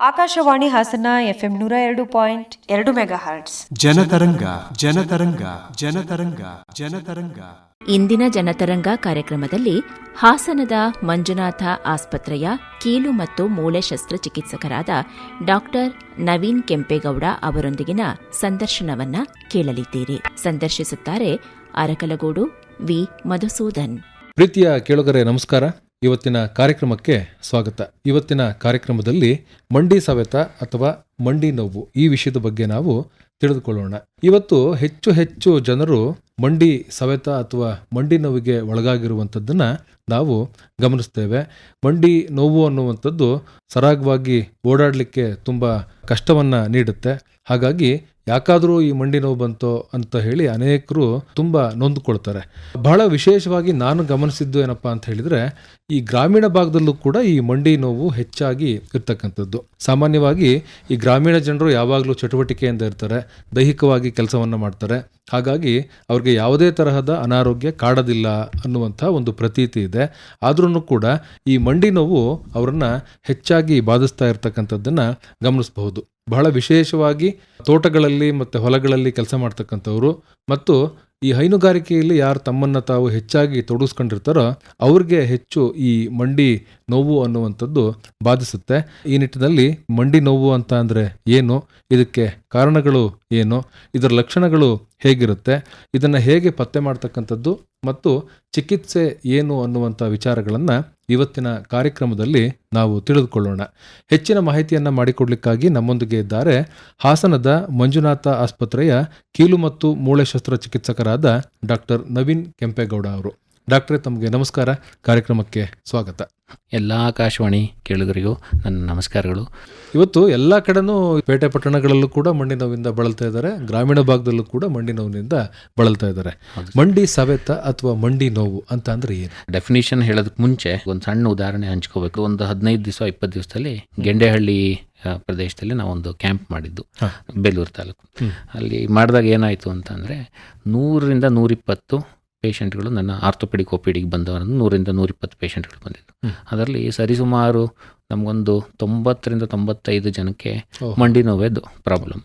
Akashvani Hassan FM ನೂರ ಎರಡು point ಎರಡು ಮೆಗಾ ಹರ್ಟ್ಸ್ ಜನತರಂಗ ಜನತರಂಗ ಜನತರಂಗ ಜನತರಂಗ. ಇಂದಿನ ಜನತರಂಗ ಕಾರ್ಯಕ್ರಮದಲ್ಲಿ ಹಾಸನದ ಮಂಜುನಾಥ ಆಸ್ಪತ್ರೆಯ ಕೀಲು ಮತ್ತು ಮೂಳೆ ಶಸ್ತ್ರಚಿಕಿತ್ಸಕರಾದ ಡಾಕ್ಟರ್ ನವೀನ್ ಕೆಂಪೇಗೌಡ ಅವರೊಂದಿಗಿನ ಸಂದರ್ಶನವನ್ನ ಕೇಳಲಿದ್ದೀರಿ. ಸಂದರ್ಶಿಸುತ್ತಾರೆ ಅರಕಲಗೋಡು ವಿ. ಮಧುಸೂದನ್. ಪ್ರೀತಿಯ ಕೇಳುಗರೆ ನಮಸ್ಕಾರ. ಇವತ್ತಿನ ಕಾರ್ಯಕ್ರಮಕ್ಕೆ ಸ್ವಾಗತ. ಇವತ್ತಿನ ಕಾರ್ಯಕ್ರಮದಲ್ಲಿ ಮಂಡಿ ಸವೆತ ಅಥವಾ ಮಂಡಿ ನೋವು ಈ ವಿಷಯದ ಬಗ್ಗೆ ನಾವು ತಿಳಿದುಕೊಳ್ಳೋಣ. ಇವತ್ತು ಹೆಚ್ಚು ಹೆಚ್ಚು ಜನರು ಮಂಡಿ ಸವೆತ ಅಥವಾ ಮಂಡಿ ನೋವಿಗೆ ಒಳಗಾಗಿರುವಂಥದ್ದನ್ನು ನಾವು ಗಮನಿಸ್ತೇವೆ. ಮಂಡಿ ನೋವು ಅನ್ನುವಂಥದ್ದು ಸರಾಗವಾಗಿ ಓಡಾಡಲಿಕ್ಕೆ ತುಂಬ ಕಷ್ಟವನ್ನು ನೀಡುತ್ತೆ. ಹಾಗಾಗಿ ಯಾಕಾದರೂ ಈ ಮಂಡಿ ನೋವು ಬಂತೋ ಅಂತ ಹೇಳಿ ಅನೇಕರು ತುಂಬ ನೊಂದುಕೊಳ್ತಾರೆ. ಬಹಳ ವಿಶೇಷವಾಗಿ ನಾನು ಗಮನಿಸಿದ್ದು ಏನಪ್ಪ ಅಂತ ಹೇಳಿದರೆ ಈ ಗ್ರಾಮೀಣ ಭಾಗದಲ್ಲೂ ಕೂಡ ಈ ಮಂಡಿ ನೋವು ಹೆಚ್ಚಾಗಿ ಇರ್ತಕ್ಕಂಥದ್ದು. ಸಾಮಾನ್ಯವಾಗಿ ಈ ಗ್ರಾಮೀಣ ಜನರು ಯಾವಾಗಲೂ ಚಟುವಟಿಕೆಯಿಂದ ಇರ್ತಾರೆ, ದೈಹಿಕವಾಗಿ ಕೆಲಸವನ್ನು ಮಾಡ್ತಾರೆ. ಹಾಗಾಗಿ ಅವ್ರಿಗೆ ಯಾವುದೇ ತರಹದ ಅನಾರೋಗ್ಯ ಕಾಡೋದಿಲ್ಲ ಅನ್ನುವಂಥ ಒಂದು ಪ್ರತೀತಿ ಇದೆ. ಆದ್ರೂ ಕೂಡ ಈ ಮಂಡಿ ನೋವು ಅವರನ್ನು ಹೆಚ್ಚಾಗಿ ಬಾಧಿಸ್ತಾ ಇರ್ತಕ್ಕಂಥದ್ದನ್ನು ಗಮನಿಸಬಹುದು. ಬಹಳ ವಿಶೇಷವಾಗಿ ತೋಟಗಳಲ್ಲಿ ಮತ್ತು ಹೊಲಗಳಲ್ಲಿ ಕೆಲಸ ಮಾಡ್ತಕ್ಕಂಥವ್ರು ಮತ್ತು ಈ ಹೈನುಗಾರಿಕೆಯಲ್ಲಿ ಯಾರು ತಮ್ಮನ್ನು ತಾವು ಹೆಚ್ಚಾಗಿ ತೊಡಗಿಸ್ಕೊಂಡಿರ್ತಾರೋ ಅವ್ರಿಗೆ ಹೆಚ್ಚು ಈ ಮಂಡಿ ನೋವು ಅನ್ನುವಂಥದ್ದು ಬಾಧಿಸುತ್ತೆ. ಈ ನಿಟ್ಟಿನಲ್ಲಿ ಮಂಡಿ ನೋವು ಅಂತ ಅಂದರೆ ಏನು? ಇದಕ್ಕೆ ಕಾರಣಗಳು ಏನು? ಇದರ ಲಕ್ಷಣಗಳು ಹೇಗಿರುತ್ತೆ? ಇದನ್ನು ಹೇಗೆ ಪತ್ತೆ ಮಾಡ್ತಕ್ಕಂಥದ್ದು ಮತ್ತು ಚಿಕಿತ್ಸೆ ಏನು ಅನ್ನುವಂಥ ವಿಚಾರಗಳನ್ನು ಇವತ್ತಿನ ಕಾರ್ಯಕ್ರಮದಲ್ಲಿ ನಾವು ತಿಳಿದುಕೊಳ್ಳೋಣ. ಹೆಚ್ಚಿನ ಮಾಹಿತಿಯನ್ನು ಮಾಡಿಕೊಡ್ಲಿಕ್ಕಾಗಿ ನಮ್ಮೊಂದಿಗೆ ಇದ್ದಾರೆ ಹಾಸನದ ಮಂಜುನಾಥ ಆಸ್ಪತ್ರೆಯ ಕೀಲು ಮತ್ತು ಮೂಳೆ ಶಸ್ತ್ರಚಿಕಿತ್ಸಕರಾದ ಡಾಕ್ಟರ್ ನವೀನ್ ಕೆಂಪೇಗೌಡ ಅವರು. ಡಾಕ್ಟ್ರೇ ತಮಗೆ ನಮಸ್ಕಾರ. ಕಾರ್ಯಕ್ರಮಕ್ಕೆ ಸ್ವಾಗತ. ಎಲ್ಲ ಆಕಾಶವಾಣಿ ಕೇಳುಗರಿಗೂ ನನ್ನ ನಮಸ್ಕಾರಗಳು. ಇವತ್ತು ಎಲ್ಲ ಕಡೆನೂ ಪೇಟೆ ಪಟ್ಟಣಗಳಲ್ಲೂ ಕೂಡ ಮಂಡಿ ನೋವಿಂದ ಬಳಲ್ತಾ ಇದ್ದಾರೆ. ಗ್ರಾಮೀಣ ಭಾಗದಲ್ಲೂ ಕೂಡ ಮಂಡಿ ನೋವಿನಿಂದ ಬಳಲ್ತಾ ಇದ್ದಾರೆ. ಮಂಡಿ ಸವೆತ ಅಥವಾ ಮಂಡಿ ನೋವು ಅಂತ ಅಂದ್ರೆ ಏನು? ಡೆಫಿನೇಷನ್ ಹೇಳೋದಕ್ಕೆ ಮುಂಚೆ ಒಂದು ಸಣ್ಣ ಉದಾಹರಣೆ ಹಂಚ್ಕೋಬೇಕು. ಒಂದು ಹದಿನೈದು ದಿವಸ ಇಪ್ಪತ್ತು ದಿವಸದಲ್ಲಿ ಗೆಂಡೆಹಳ್ಳಿ ಪ್ರದೇಶದಲ್ಲಿ ನಾವೊಂದು ಕ್ಯಾಂಪ್ ಮಾಡಿದ್ದು. ಬೇಲೂರು ತಾಲೂಕು. ಅಲ್ಲಿ ಮಾಡಿದಾಗ ಏನಾಯಿತು ಅಂತಂದರೆ ನೂರರಿಂದ ನೂರಿಪ್ಪತ್ತು ಪೇಷಂಟ್ಗಳು ನನ್ನ ಆರ್ಥೋಪೆಡಿಕ್ ಒ ಪಿ ಡಿಗೆ ಬಂದವರನ್ನು ನೂರಿಂದ ನೂರಿಪ್ಪತ್ತು ಪೇಷಂಟ್ಗಳು ಬಂದಿದ್ದರು. ಅದರಲ್ಲಿ ಸರಿಸುಮಾರು ನಮಗೊಂದು ತೊಂಬತ್ತರಿಂದ ತೊಂಬತ್ತೈದು ಜನಕ್ಕೆ ಮಂಡಿ ನೋವೇದು ಪ್ರಾಬ್ಲಮ್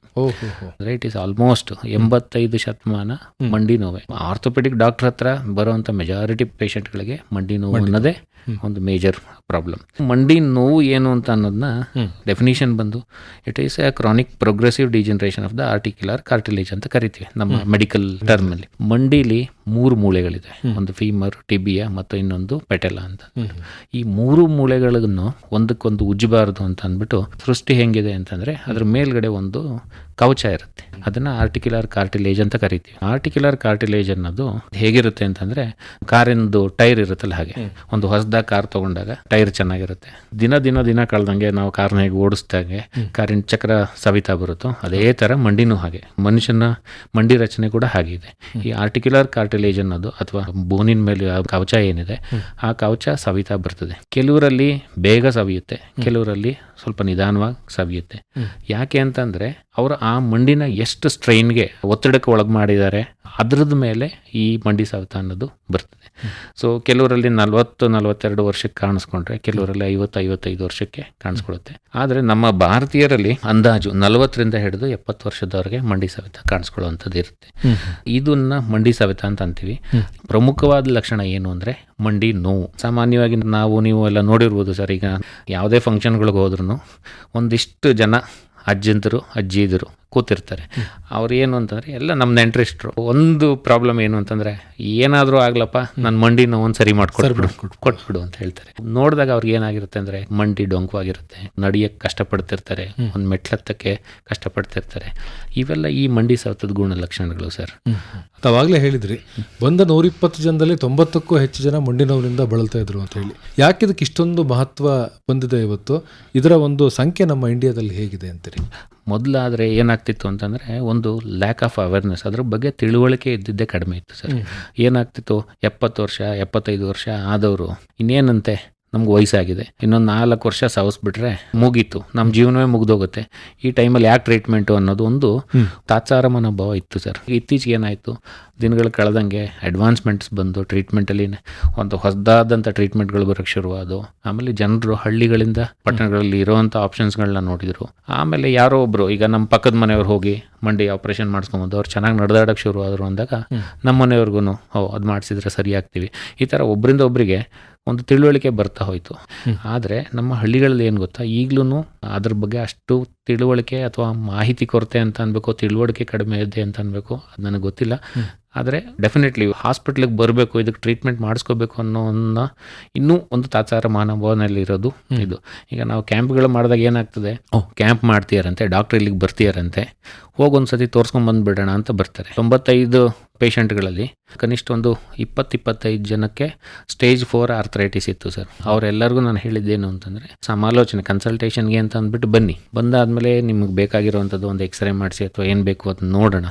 ಅಂದರೆ ಇಟ್ ಇಸ್ ಆಲ್ಮೋಸ್ಟ್ ಎಂಬತ್ತೈದು ಶತಮಾನ ಮಂಡಿ ನೋವೆ. ಆರ್ಥೋಪೆಡಿಕ್ ಡಾಕ್ಟರ್ ಹತ್ರ ಬರುವಂತ ಮೆಜಾರಿಟಿ ಗಳಿಗೆ ಮಂಡಿ ನೋವು ಅನ್ನೋದೇ ಒಂದು ಮೇಜರ್ ಪ್ರಾಬ್ಲಮ್ ಮಂಡಿ ನೋವು ಏನು ಅಂತ ಅನ್ನೋದನ್ನ ಡೆಫಿನಿಷನ್ ಬಂದು it is a chronic progressive degeneration of the articular cartilage ಅಂತ ಕರಿತೀವಿ ನಮ್ಮ ಮೆಡಿಕಲ್ ಟರ್ಮ್ ಅಲ್ಲಿ. ಮಂಡಿಲಿ ಮೂರು ಮೂಳೆಗಳಿದೆ. ಒಂದು ಫೀಮರ್ ಟಿಬಿಯಾ ಮತ್ತು ಇನ್ನೊಂದು ಪೆಟೆಲಾ ಅಂತ. ಈ ಮೂರು ಮೂಳೆಗಳನ್ನು ಒಂದಕ್ಕೊಂದು ಉಜ್ಜಬಾರ್ದು ಅಂತ ಅಂದ್ಬಿಟ್ಟು ಸೃಷ್ಟಿ ಹೆಂಗಿದೆ ಅಂತಂದ್ರೆ ಅದ್ರ ಮೇಲ್ಗಡೆ ಒಂದು ಕವಚ ಇರುತ್ತೆ. ಅದನ್ನು ಆರ್ಟಿಕ್ಯುಲರ್ ಕಾರ್ಟಿಲೇಜ್ ಅಂತ ಕರಿತೀವಿ. ಆರ್ಟಿಕ್ಯುಲರ್ ಕಾರ್ಟಿಲೇಜ್ ಅನ್ನೋದು ಹೇಗಿರುತ್ತೆ ಅಂತಂದರೆ ಕಾರಿಂದು ಟೈರ್ ಇರುತ್ತಲ್ಲ ಹಾಗೆ. ಒಂದು ಹೊಸದ ಕಾರ್ ತಗೊಂಡಾಗ ಟೈರ್ ಚೆನ್ನಾಗಿರುತ್ತೆ. ದಿನ ದಿನ ದಿನ ಕಳೆದಂಗೆ ನಾವು ಕಾರ್ನ ಹೇಗೆ ಓಡಿಸ್ದಾಗೆ ಕಾರಿನ ಚಕ್ರ ಸವಿತಾ ಬರುತ್ತೋ ಅದೇ ಥರ ಮಂಡಿನೂ ಹಾಗೆ. ಮನುಷ್ಯನ ಮಂಡಿ ರಚನೆ ಕೂಡ ಹಾಗಿದೆ ಈ ಆರ್ಟಿಕ್ಯುಲರ್ ಕಾರ್ಟಿಲೇಜ್ ಅನ್ನೋದು ಅಥವಾ ಬೋನಿನ ಮೇಲೆ ಆ ಕವಚ ಏನಿದೆ ಆ ಕವಚ ಸವಿತಾ ಬರ್ತದೆ. ಕೆಲವರಲ್ಲಿ ಬೇಗ ಸವಿಯುತ್ತೆ ಕೆಲವರಲ್ಲಿ ಸ್ವಲ್ಪ ನಿಧಾನವಾಗಿ ಸವಿಯುತ್ತೆ. ಯಾಕೆ ಅಂತಂದರೆ ಅವರು ಆ ಮಂಡಿನ ಎಷ್ಟು ಸ್ಟ್ರೈನ್ಗೆ ಒತ್ತಡಕ್ಕೆ ಒಳಗೆ ಮಾಡಿದ್ದಾರೆ ಅದ್ರದ್ದು ಮೇಲೆ ಈ ಮಂಡಿ ಸವಿತ ಅನ್ನೋದು ಬರ್ತದೆ. ಸೊ ಕೆಲವರಲ್ಲಿ ನಲವತ್ತು ನಲವತ್ತೆರಡು ವರ್ಷಕ್ಕೆ ಕಾಣಿಸ್ಕೊಂಡ್ರೆ ಕೆಲವರಲ್ಲಿ ಐವತ್ತು ಐವತ್ತೈದು ವರ್ಷಕ್ಕೆ ಕಾಣಿಸ್ಕೊಳುತ್ತೆ ಆದರೆ ನಮ್ಮ ಭಾರತೀಯರಲ್ಲಿ ಅಂದಾಜು ನಲವತ್ತರಿಂದ ಹಿಡಿದು ಎಪ್ಪತ್ತು ವರ್ಷದವರೆಗೆ ಮಂಡಿ ಸವೆತ ಕಾಣಿಸ್ಕೊಳ್ಳುವಂಥದ್ದು ಇರುತ್ತೆ ಇದನ್ನ ಮಂಡಿ ಸವೆತ ಅಂತ ಅಂತೀವಿ. ಪ್ರಮುಖವಾದ ಲಕ್ಷಣ ಏನು ಅಂದ್ರೆ ಮಂಡಿ ನೋವು. ಸಾಮಾನ್ಯವಾಗಿ ನಾವು ನೀವು ಎಲ್ಲ ನೋಡಿರ್ಬೋದು ಸರ್, ಈಗ ಯಾವುದೇ ಫಂಕ್ಷನ್ಗಳಿಗೆ ಹೋದ್ರೂ ಒಂದಿಷ್ಟು ಜನ ಅಜ್ಜಂತರು ಅಜ್ಜಿಯದರು ಕೂತಿರ್ತಾರೆ. ಅವ್ರು ಏನು ಅಂತಂದರೆ ಎಲ್ಲ ನಮ್ಮ ನೆಂಟ್ರಿಸ್ಟ್ರು ಒಂದು ಪ್ರಾಬ್ಲಮ್ ಏನು ಅಂತಂದರೆ ಏನಾದರೂ ಆಗ್ಲಪ್ಪ ನನ್ನ ಮಂಡಿನ ಒಂದು ಸರಿ ಮಾಡ್ಕೊಟ್ಬಿಡು ಕೊಟ್ಬಿಡು ಅಂತ ಹೇಳ್ತಾರೆ. ನೋಡಿದಾಗ ಅವ್ರಿಗೆ ಏನಾಗಿರುತ್ತೆ ಅಂದರೆ ಮಂಡಿ ಡೊಂಕವಾಗಿರುತ್ತೆ ನಡಿಯಕ್ಕೆ ಕಷ್ಟಪಡ್ತಿರ್ತಾರೆ ಒಂದು ಮೆಟ್ಲತ್ತಕ್ಕೆ ಕಷ್ಟಪಡ್ತಿರ್ತಾರೆ. ಇವೆಲ್ಲ ಈ ಮಂಡಿ ಸವತದ ಗುಣಲಕ್ಷಣಗಳು ಸರ್. ತಾವಾಗಲೇ ಹೇಳಿದ್ರಿ ಬಂದ ನೂರಿಪ್ಪತ್ತು ಜನದಲ್ಲಿ ತೊಂಬತ್ತಕ್ಕೂ ಹೆಚ್ಚು ಜನ ಮಂಡಿ ನೋವಿನಿಂದ ಬಳಲ್ತಾ ಇದ್ರು ಅಂತ ಹೇಳಿ. ಯಾಕೆ ಇದಕ್ಕೆ ಇಷ್ಟೊಂದು ಮಹತ್ವ ಬಂದಿದೆ ಇವತ್ತು? ಇದರ ಒಂದು ಸಂಖ್ಯೆ ನಮ್ಮ ಇಂಡಿಯಾದಲ್ಲಿ ಹೇಗಿದೆ ಅಂತೀರಿ? ಮೊದಲಾದರೆ ಏನಾಗ್ತಿತ್ತು ಅಂತಂದರೆ ಒಂದು ಲ್ಯಾಕ್ ಆಫ್ ಅವೇರ್ನೆಸ್ ಅದ್ರ ಬಗ್ಗೆ ತಿಳುವಳಿಕೆ ಇದ್ದಿದ್ದೇ ಕಡಿಮೆ ಇತ್ತು ಸರ್. ಏನಾಗ್ತಿತ್ತು? ಎಪ್ಪತ್ತು ವರ್ಷ ಎಪ್ಪತ್ತೈದು ವರ್ಷ ಆದವರು ಇನ್ನೇನಂತೆ? ನಮ್ಗೆ ವಯಸ್ಸಾಗಿದೆ. ಇನ್ನೊಂದು ನಾಲ್ಕು ವರ್ಷ ಸವಸ್ಬಿಟ್ರೆ ಮುಗೀತು. ನಮ್ಮ ಜೀವನವೇ ಮುಗ್ದೋಗುತ್ತೆ. ಈ ಟೈಮಲ್ಲಿ ಯಾಕೆ ಟ್ರೀಟ್ಮೆಂಟು ಅನ್ನೋದು ಒಂದು ತಾತ್ಸಾರ ಮನೋಭಾವ ಇತ್ತು ಸರ್. ಇತ್ತೀಚೆಗೆ ಏನಾಯಿತು ದಿನಗಳು ಕಳೆದಂಗೆ ಅಡ್ವಾನ್ಸ್ಮೆಂಟ್ಸ್ ಬಂದು ಟ್ರೀಟ್ಮೆಂಟಲ್ಲಿ ಒಂದು ಹೊಸದಾದಂಥ ಟ್ರೀಟ್ಮೆಂಟ್ಗಳು ಬರೋಕ್ಕೆ ಶುರುವಾದವು. ಆಮೇಲೆ ಜನರು ಹಳ್ಳಿಗಳಿಂದ ಪಟ್ಟಣಗಳಲ್ಲಿ ಇರೋವಂಥ ಆಪ್ಷನ್ಸ್ಗಳನ್ನ ನೋಡಿದರು. ಆಮೇಲೆ ಯಾರೋ ಒಬ್ಬರು ಈಗ ನಮ್ಮ ಪಕ್ಕದ ಮನೆಯವ್ರು ಹೋಗಿ ಮಂಡಿ ಆಪ್ರೇಷನ್ ಮಾಡಿಸ್ಕೊಂಬಂದು ಅವ್ರು ಚೆನ್ನಾಗಿ ನಡೆದಾಡೋಕ್ಕೆ ಶುರು ಆದರು ಅಂದಾಗ ನಮ್ಮ ಮನೆಯವ್ರಿಗೂ ಓ ಅದು ಮಾಡಿಸಿದ್ರೆ ಸರಿ ಆಗ್ತೀವಿ ಈ ಥರ ಒಬ್ಬರಿಂದ ಒಬ್ಬರಿಗೆ ಒಂದು ತಿಳುವಳಿಕೆ ಬರ್ತಾ ಹೋಯಿತು. ಆದರೆ ನಮ್ಮ ಹಳ್ಳಿಗಳಲ್ಲಿ ಏನು ಗೊತ್ತಾ? ಈಗಲೂ ಅದ್ರ ಬಗ್ಗೆ ಅಷ್ಟು ತಿಳುವಳಿಕೆ ಅಥವಾ ಮಾಹಿತಿ ಕೊರತೆ ಅಂತ ಅನ್ಬೇಕು ತಿಳುವಳಿಕೆ ಕಡಿಮೆ ಇದೆ ಅಂತ ಅನ್ಬೇಕು ಅದು ನನಗೆ ಗೊತ್ತಿಲ್ಲ. ಆದರೆ ಡೆಫಿನೆಟ್ಲಿ ಹಾಸ್ಪಿಟ್ಲಿಗೆ ಬರಬೇಕು ಇದಕ್ಕೆ ಟ್ರೀಟ್ಮೆಂಟ್ ಮಾಡಿಸ್ಕೋಬೇಕು ಅನ್ನೋ ಒಂದು ಇನ್ನೂ ಒಂದು ತಾತ್ಸಾರ ಇರೋದು ಇದು. ಈಗ ನಾವು ಕ್ಯಾಂಪ್ಗಳು ಮಾಡಿದಾಗ ಏನಾಗ್ತದೆ? ಓಹ್ ಕ್ಯಾಂಪ್ ಮಾಡ್ತೀಯಾರಂತೆ ಡಾಕ್ಟ್ರ್ ಇಲ್ಲಿಗೆ ಬರ್ತೀಯಾರಂತೆ ಹೋಗೊಂದು ಸತಿ ತೋರಿಸ್ಕೊಂಡ್ ಬಂದ್ಬಿಡೋಣ ಅಂತ ಬರ್ತಾರೆ. ತೊಂಬತ್ತೈದು ಪೇಷಂಟ್ಗಳಲ್ಲಿ ಕನಿಷ್ಠ ಒಂದು ಇಪ್ಪತ್ತಿಪ್ಪತ್ತೈದು ಜನಕ್ಕೆ ಸ್ಟೇಜ್ ಫೋರ್ ಆರ್ಥರೈಟಿಸ್ ಇತ್ತು ಸರ್. ಅವರೆಲ್ಲರಿಗೂ ನಾನು ಹೇಳಿದ್ದೇನು ಅಂತಂದರೆ ಸಮಾಲೋಚನೆ ಕನ್ಸಲ್ಟೇಷನ್ಗೆ ಅಂತ ಅಂದ್ಬಿಟ್ಟು ಬನ್ನಿ. ಬಂದಾದಮೇಲೆ ನಿಮಗೆ ಬೇಕಾಗಿರುವಂಥದ್ದು ಒಂದು ಎಕ್ಸ್ರೇ ಮಾಡಿಸಿ ಅಥವಾ ಏನು ಬೇಕು ಅದನ್ನ ನೋಡೋಣ.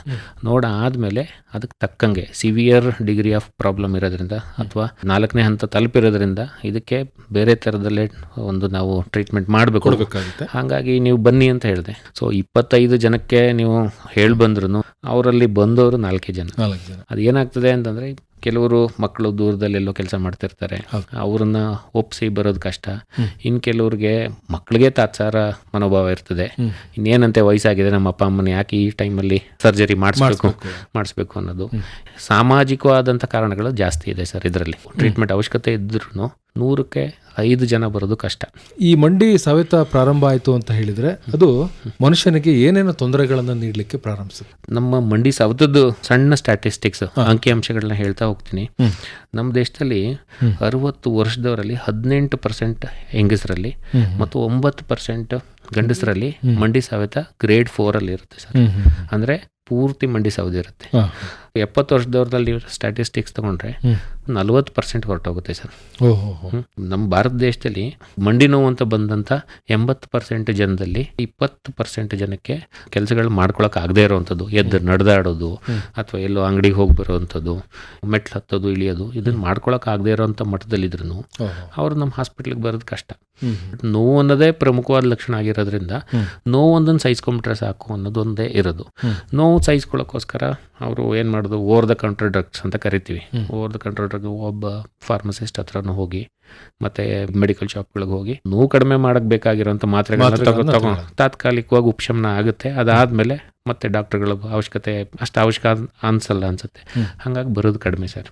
ನೋಡ ಆದಮೇಲೆ ಅದಕ್ಕೆ ತಕ್ಕಂಗೆ ಸಿವಿಯರ್ ಡಿಗ್ರಿ ಆಫ್ ಪ್ರಾಬ್ಲಮ್ ಇರೋದ್ರಿಂದ ಅಥವಾ ನಾಲ್ಕನೇ ಹಂತ ತಲುಪಿರೋದ್ರಿಂದ ಇದಕ್ಕೆ ಬೇರೆ ಥರದಲ್ಲೇ ಒಂದು ನಾವು ಟ್ರೀಟ್ಮೆಂಟ್ ಮಾಡಬೇಕು. ಹಾಗಾಗಿ ನೀವು ಬನ್ನಿ ಅಂತ ಹೇಳಿದೆ. ಸೊ ಇಪ್ಪತ್ತೈದು ಜನಕ್ಕೆ ನೀವು ಹೇಳಿ ಬಂದ್ರು ಅವರಲ್ಲಿ ಬಂದವರು ನಾಲ್ಕೇ ಜನ. ಅದು ಏನಾಗ್ತದೆ ಅಂತಂದರೆ ಕೆಲವರು ಮಕ್ಕಳು ದೂರದಲ್ಲೆಲ್ಲೋ ಕೆಲಸ ಮಾಡ್ತಿರ್ತಾರೆ. ಅವ್ರನ್ನ ಒಪ್ಪಿಸಿ ಬರೋದು ಕಷ್ಟ. ಇನ್ನು ಕೆಲವ್ರಿಗೆ ಮಕ್ಕಳಿಗೆ ತಾತ್ಸಾರ ಮನೋಭಾವ ಇರ್ತದೆ. ಇನ್ನೇನಂತೆ ವಯಸ್ಸಾಗಿದೆ ನಮ್ಮ ಅಪ್ಪ ಅಮ್ಮನ ಯಾಕೆ ಈ ಟೈಮಲ್ಲಿ ಸರ್ಜರಿ ಮಾಡಿಸ್ಬೇಕು? ಮಾಡಿಸ್ಬೇಕು. ಅನ್ನೋದು. ಸಾಮಾಜಿಕವಾದಂಥ ಕಾರಣಗಳು ಜಾಸ್ತಿ ಇದೆ ಸರ್ ಇದರಲ್ಲಿ. ಟ್ರೀಟ್ಮೆಂಟ್ ಅವಶ್ಯಕತೆ ಇದ್ರೂ ನೂರಕ್ಕೆ ಐದು ಜನ ಬರೋದು ಕಷ್ಟ. ಈ ಮಂಡಿ ಸವೆತ ಪ್ರಾರಂಭ ಆಯಿತು ಅಂತ ಹೇಳಿದ್ರೆ ಅದು ಮನುಷ್ಯನಿಗೆ ಏನೇನು ತೊಂದರೆಗಳನ್ನು ನೀಡಲಿಕ್ಕೆ ಪ್ರಾರಂಭಿಸುತ್ತೆ? ನಮ್ಮ ಮಂಡಿ ಸವೆತದ್ದು ಸಣ್ಣ ಸ್ಟ್ಯಾಟಿಸ್ಟಿಕ್ಸ್ ಅಂಕಿಅಂಶಗಳನ್ನ ಹೇಳ್ತಾ ಹೋಗ್ತೀನಿ. ನಮ್ಮ ದೇಶದಲ್ಲಿ ಅರವತ್ತು ವರ್ಷದವರಲ್ಲಿ ಹದಿನೆಂಟು ಪರ್ಸೆಂಟ್ ಹೆಂಗಸರಲ್ಲಿ ಮತ್ತು ಒಂಬತ್ತು ಪರ್ಸೆಂಟ್ ಗಂಡಸರಲ್ಲಿ ಮಂಡಿ ಸವೆತ ಗ್ರೇಡ್ ಫೋರಲ್ಲಿ ಅಲ್ಲಿ ಇರುತ್ತೆ ಸರ್. ಅಂದ್ರೆ ಪೂರ್ತಿ ಮಂಡಿ ಸವದಿರುತ್ತೆ. ಎಪ್ಪತ್ತು ವರ್ಷದವ್ರದಲ್ಲಿ ಸ್ಟ್ಯಾಟಿಸ್ಟಿಕ್ಸ್ ತಗೊಂಡ್ರೆ ನಲ್ವತ್ತು ಪರ್ಸೆಂಟ್ ಹೊರಟೋಗುತ್ತೆ ಸರ್. ಓಹೋ ನಮ್ಮ ಭಾರತ ದೇಶದಲ್ಲಿ ಮಂಡಿ ನೋವು ಅಂತ ಬಂದಂತ ಎಂಬತ್ತು ಪರ್ಸೆಂಟ್ ಜನದಲ್ಲಿ ಇಪ್ಪತ್ತು ಪರ್ಸೆಂಟ್ ಜನಕ್ಕೆ ಕೆಲಸಗಳು ಮಾಡ್ಕೊಳಕ್ಕೆ ಆಗದೆ ಇರೋವಂಥದ್ದು ಎದ್ದು ನಡೆದಾಡೋದು ಅಥವಾ ಎಲ್ಲೋ ಅಂಗಡಿಗೆ ಹೋಗಿ ಬರೋವಂಥದ್ದು ಮೆಟ್ಲು ಹತ್ತೋದು ಇಳಿಯೋದು ಇದನ್ನು ಮಾಡ್ಕೊಳಕ್ ಆಗದೆ ಇರೋವಂಥ ಮಟ್ಟದಲ್ಲಿದ್ರು ಅವರು ಅವ್ರು ನಮ್ಮ ಹಾಸ್ಪಿಟ್ಲಿಗೆ ಬರೋದು ಕಷ್ಟ. ನೋವು ಅನ್ನೋದೇ ಪ್ರಮುಖವಾದ ಲಕ್ಷಣ ಆಗಿರೋದ್ರಿಂದ ನೋವು ಒಂದನ್ನು ಸಹಿಸ್ಕೊಂಬಿಟ್ರೆ ಸಾಕು ಅನ್ನೋದೊಂದೇ ಇರೋದು. ನೋವು ಸಹಿಸ್ಕೊಳ್ಳೋಕ್ಕೋಸ್ಕರ ಅವರು ಏನು ಮಾಡೋದು ಓವರ್ ದ ಕೌಂಟರ್ ಡ್ರಗ್ಸ್ ಅಂತ ಕರಿತೀವಿ. ಓವರ್ ದ ಕೌಂಟರ್ ಡ್ರಗ್ ಒಬ್ಬ ಫಾರ್ಮಸಿಸ್ಟ್ ಹತ್ರನೂ ಹೋಗಿ ಮತ್ತೆ ಮೆಡಿಕಲ್ ಶಾಪ್ಗಳಿಗೆ ಹೋಗಿ ನೋವು ಕಡಿಮೆ ಮಾಡಕ್ ಬೇಕಾಗಿರೋಂಥ ಮಾತ್ರೆಗಳನ್ನ ತಗೊಂಡು ತಾತ್ಕಾಲಿಕವಾಗಿ ಉಪಶಮನ ಆಗುತ್ತೆ. ಅದಾದ್ಮೇಲೆ ಮತ್ತೆ ಡಾಕ್ಟರ್ಗಳ ಅವಶ್ಯಕತೆ ಅಷ್ಟು ಅವಶ್ಯಕ ಅನ್- ಅನ್ಸಲ್ಲ ಅನ್ಸುತ್ತೆ. ಹಾಗಾಗಿ ಬರೋದು ಕಡಿಮೆ ಸರ್.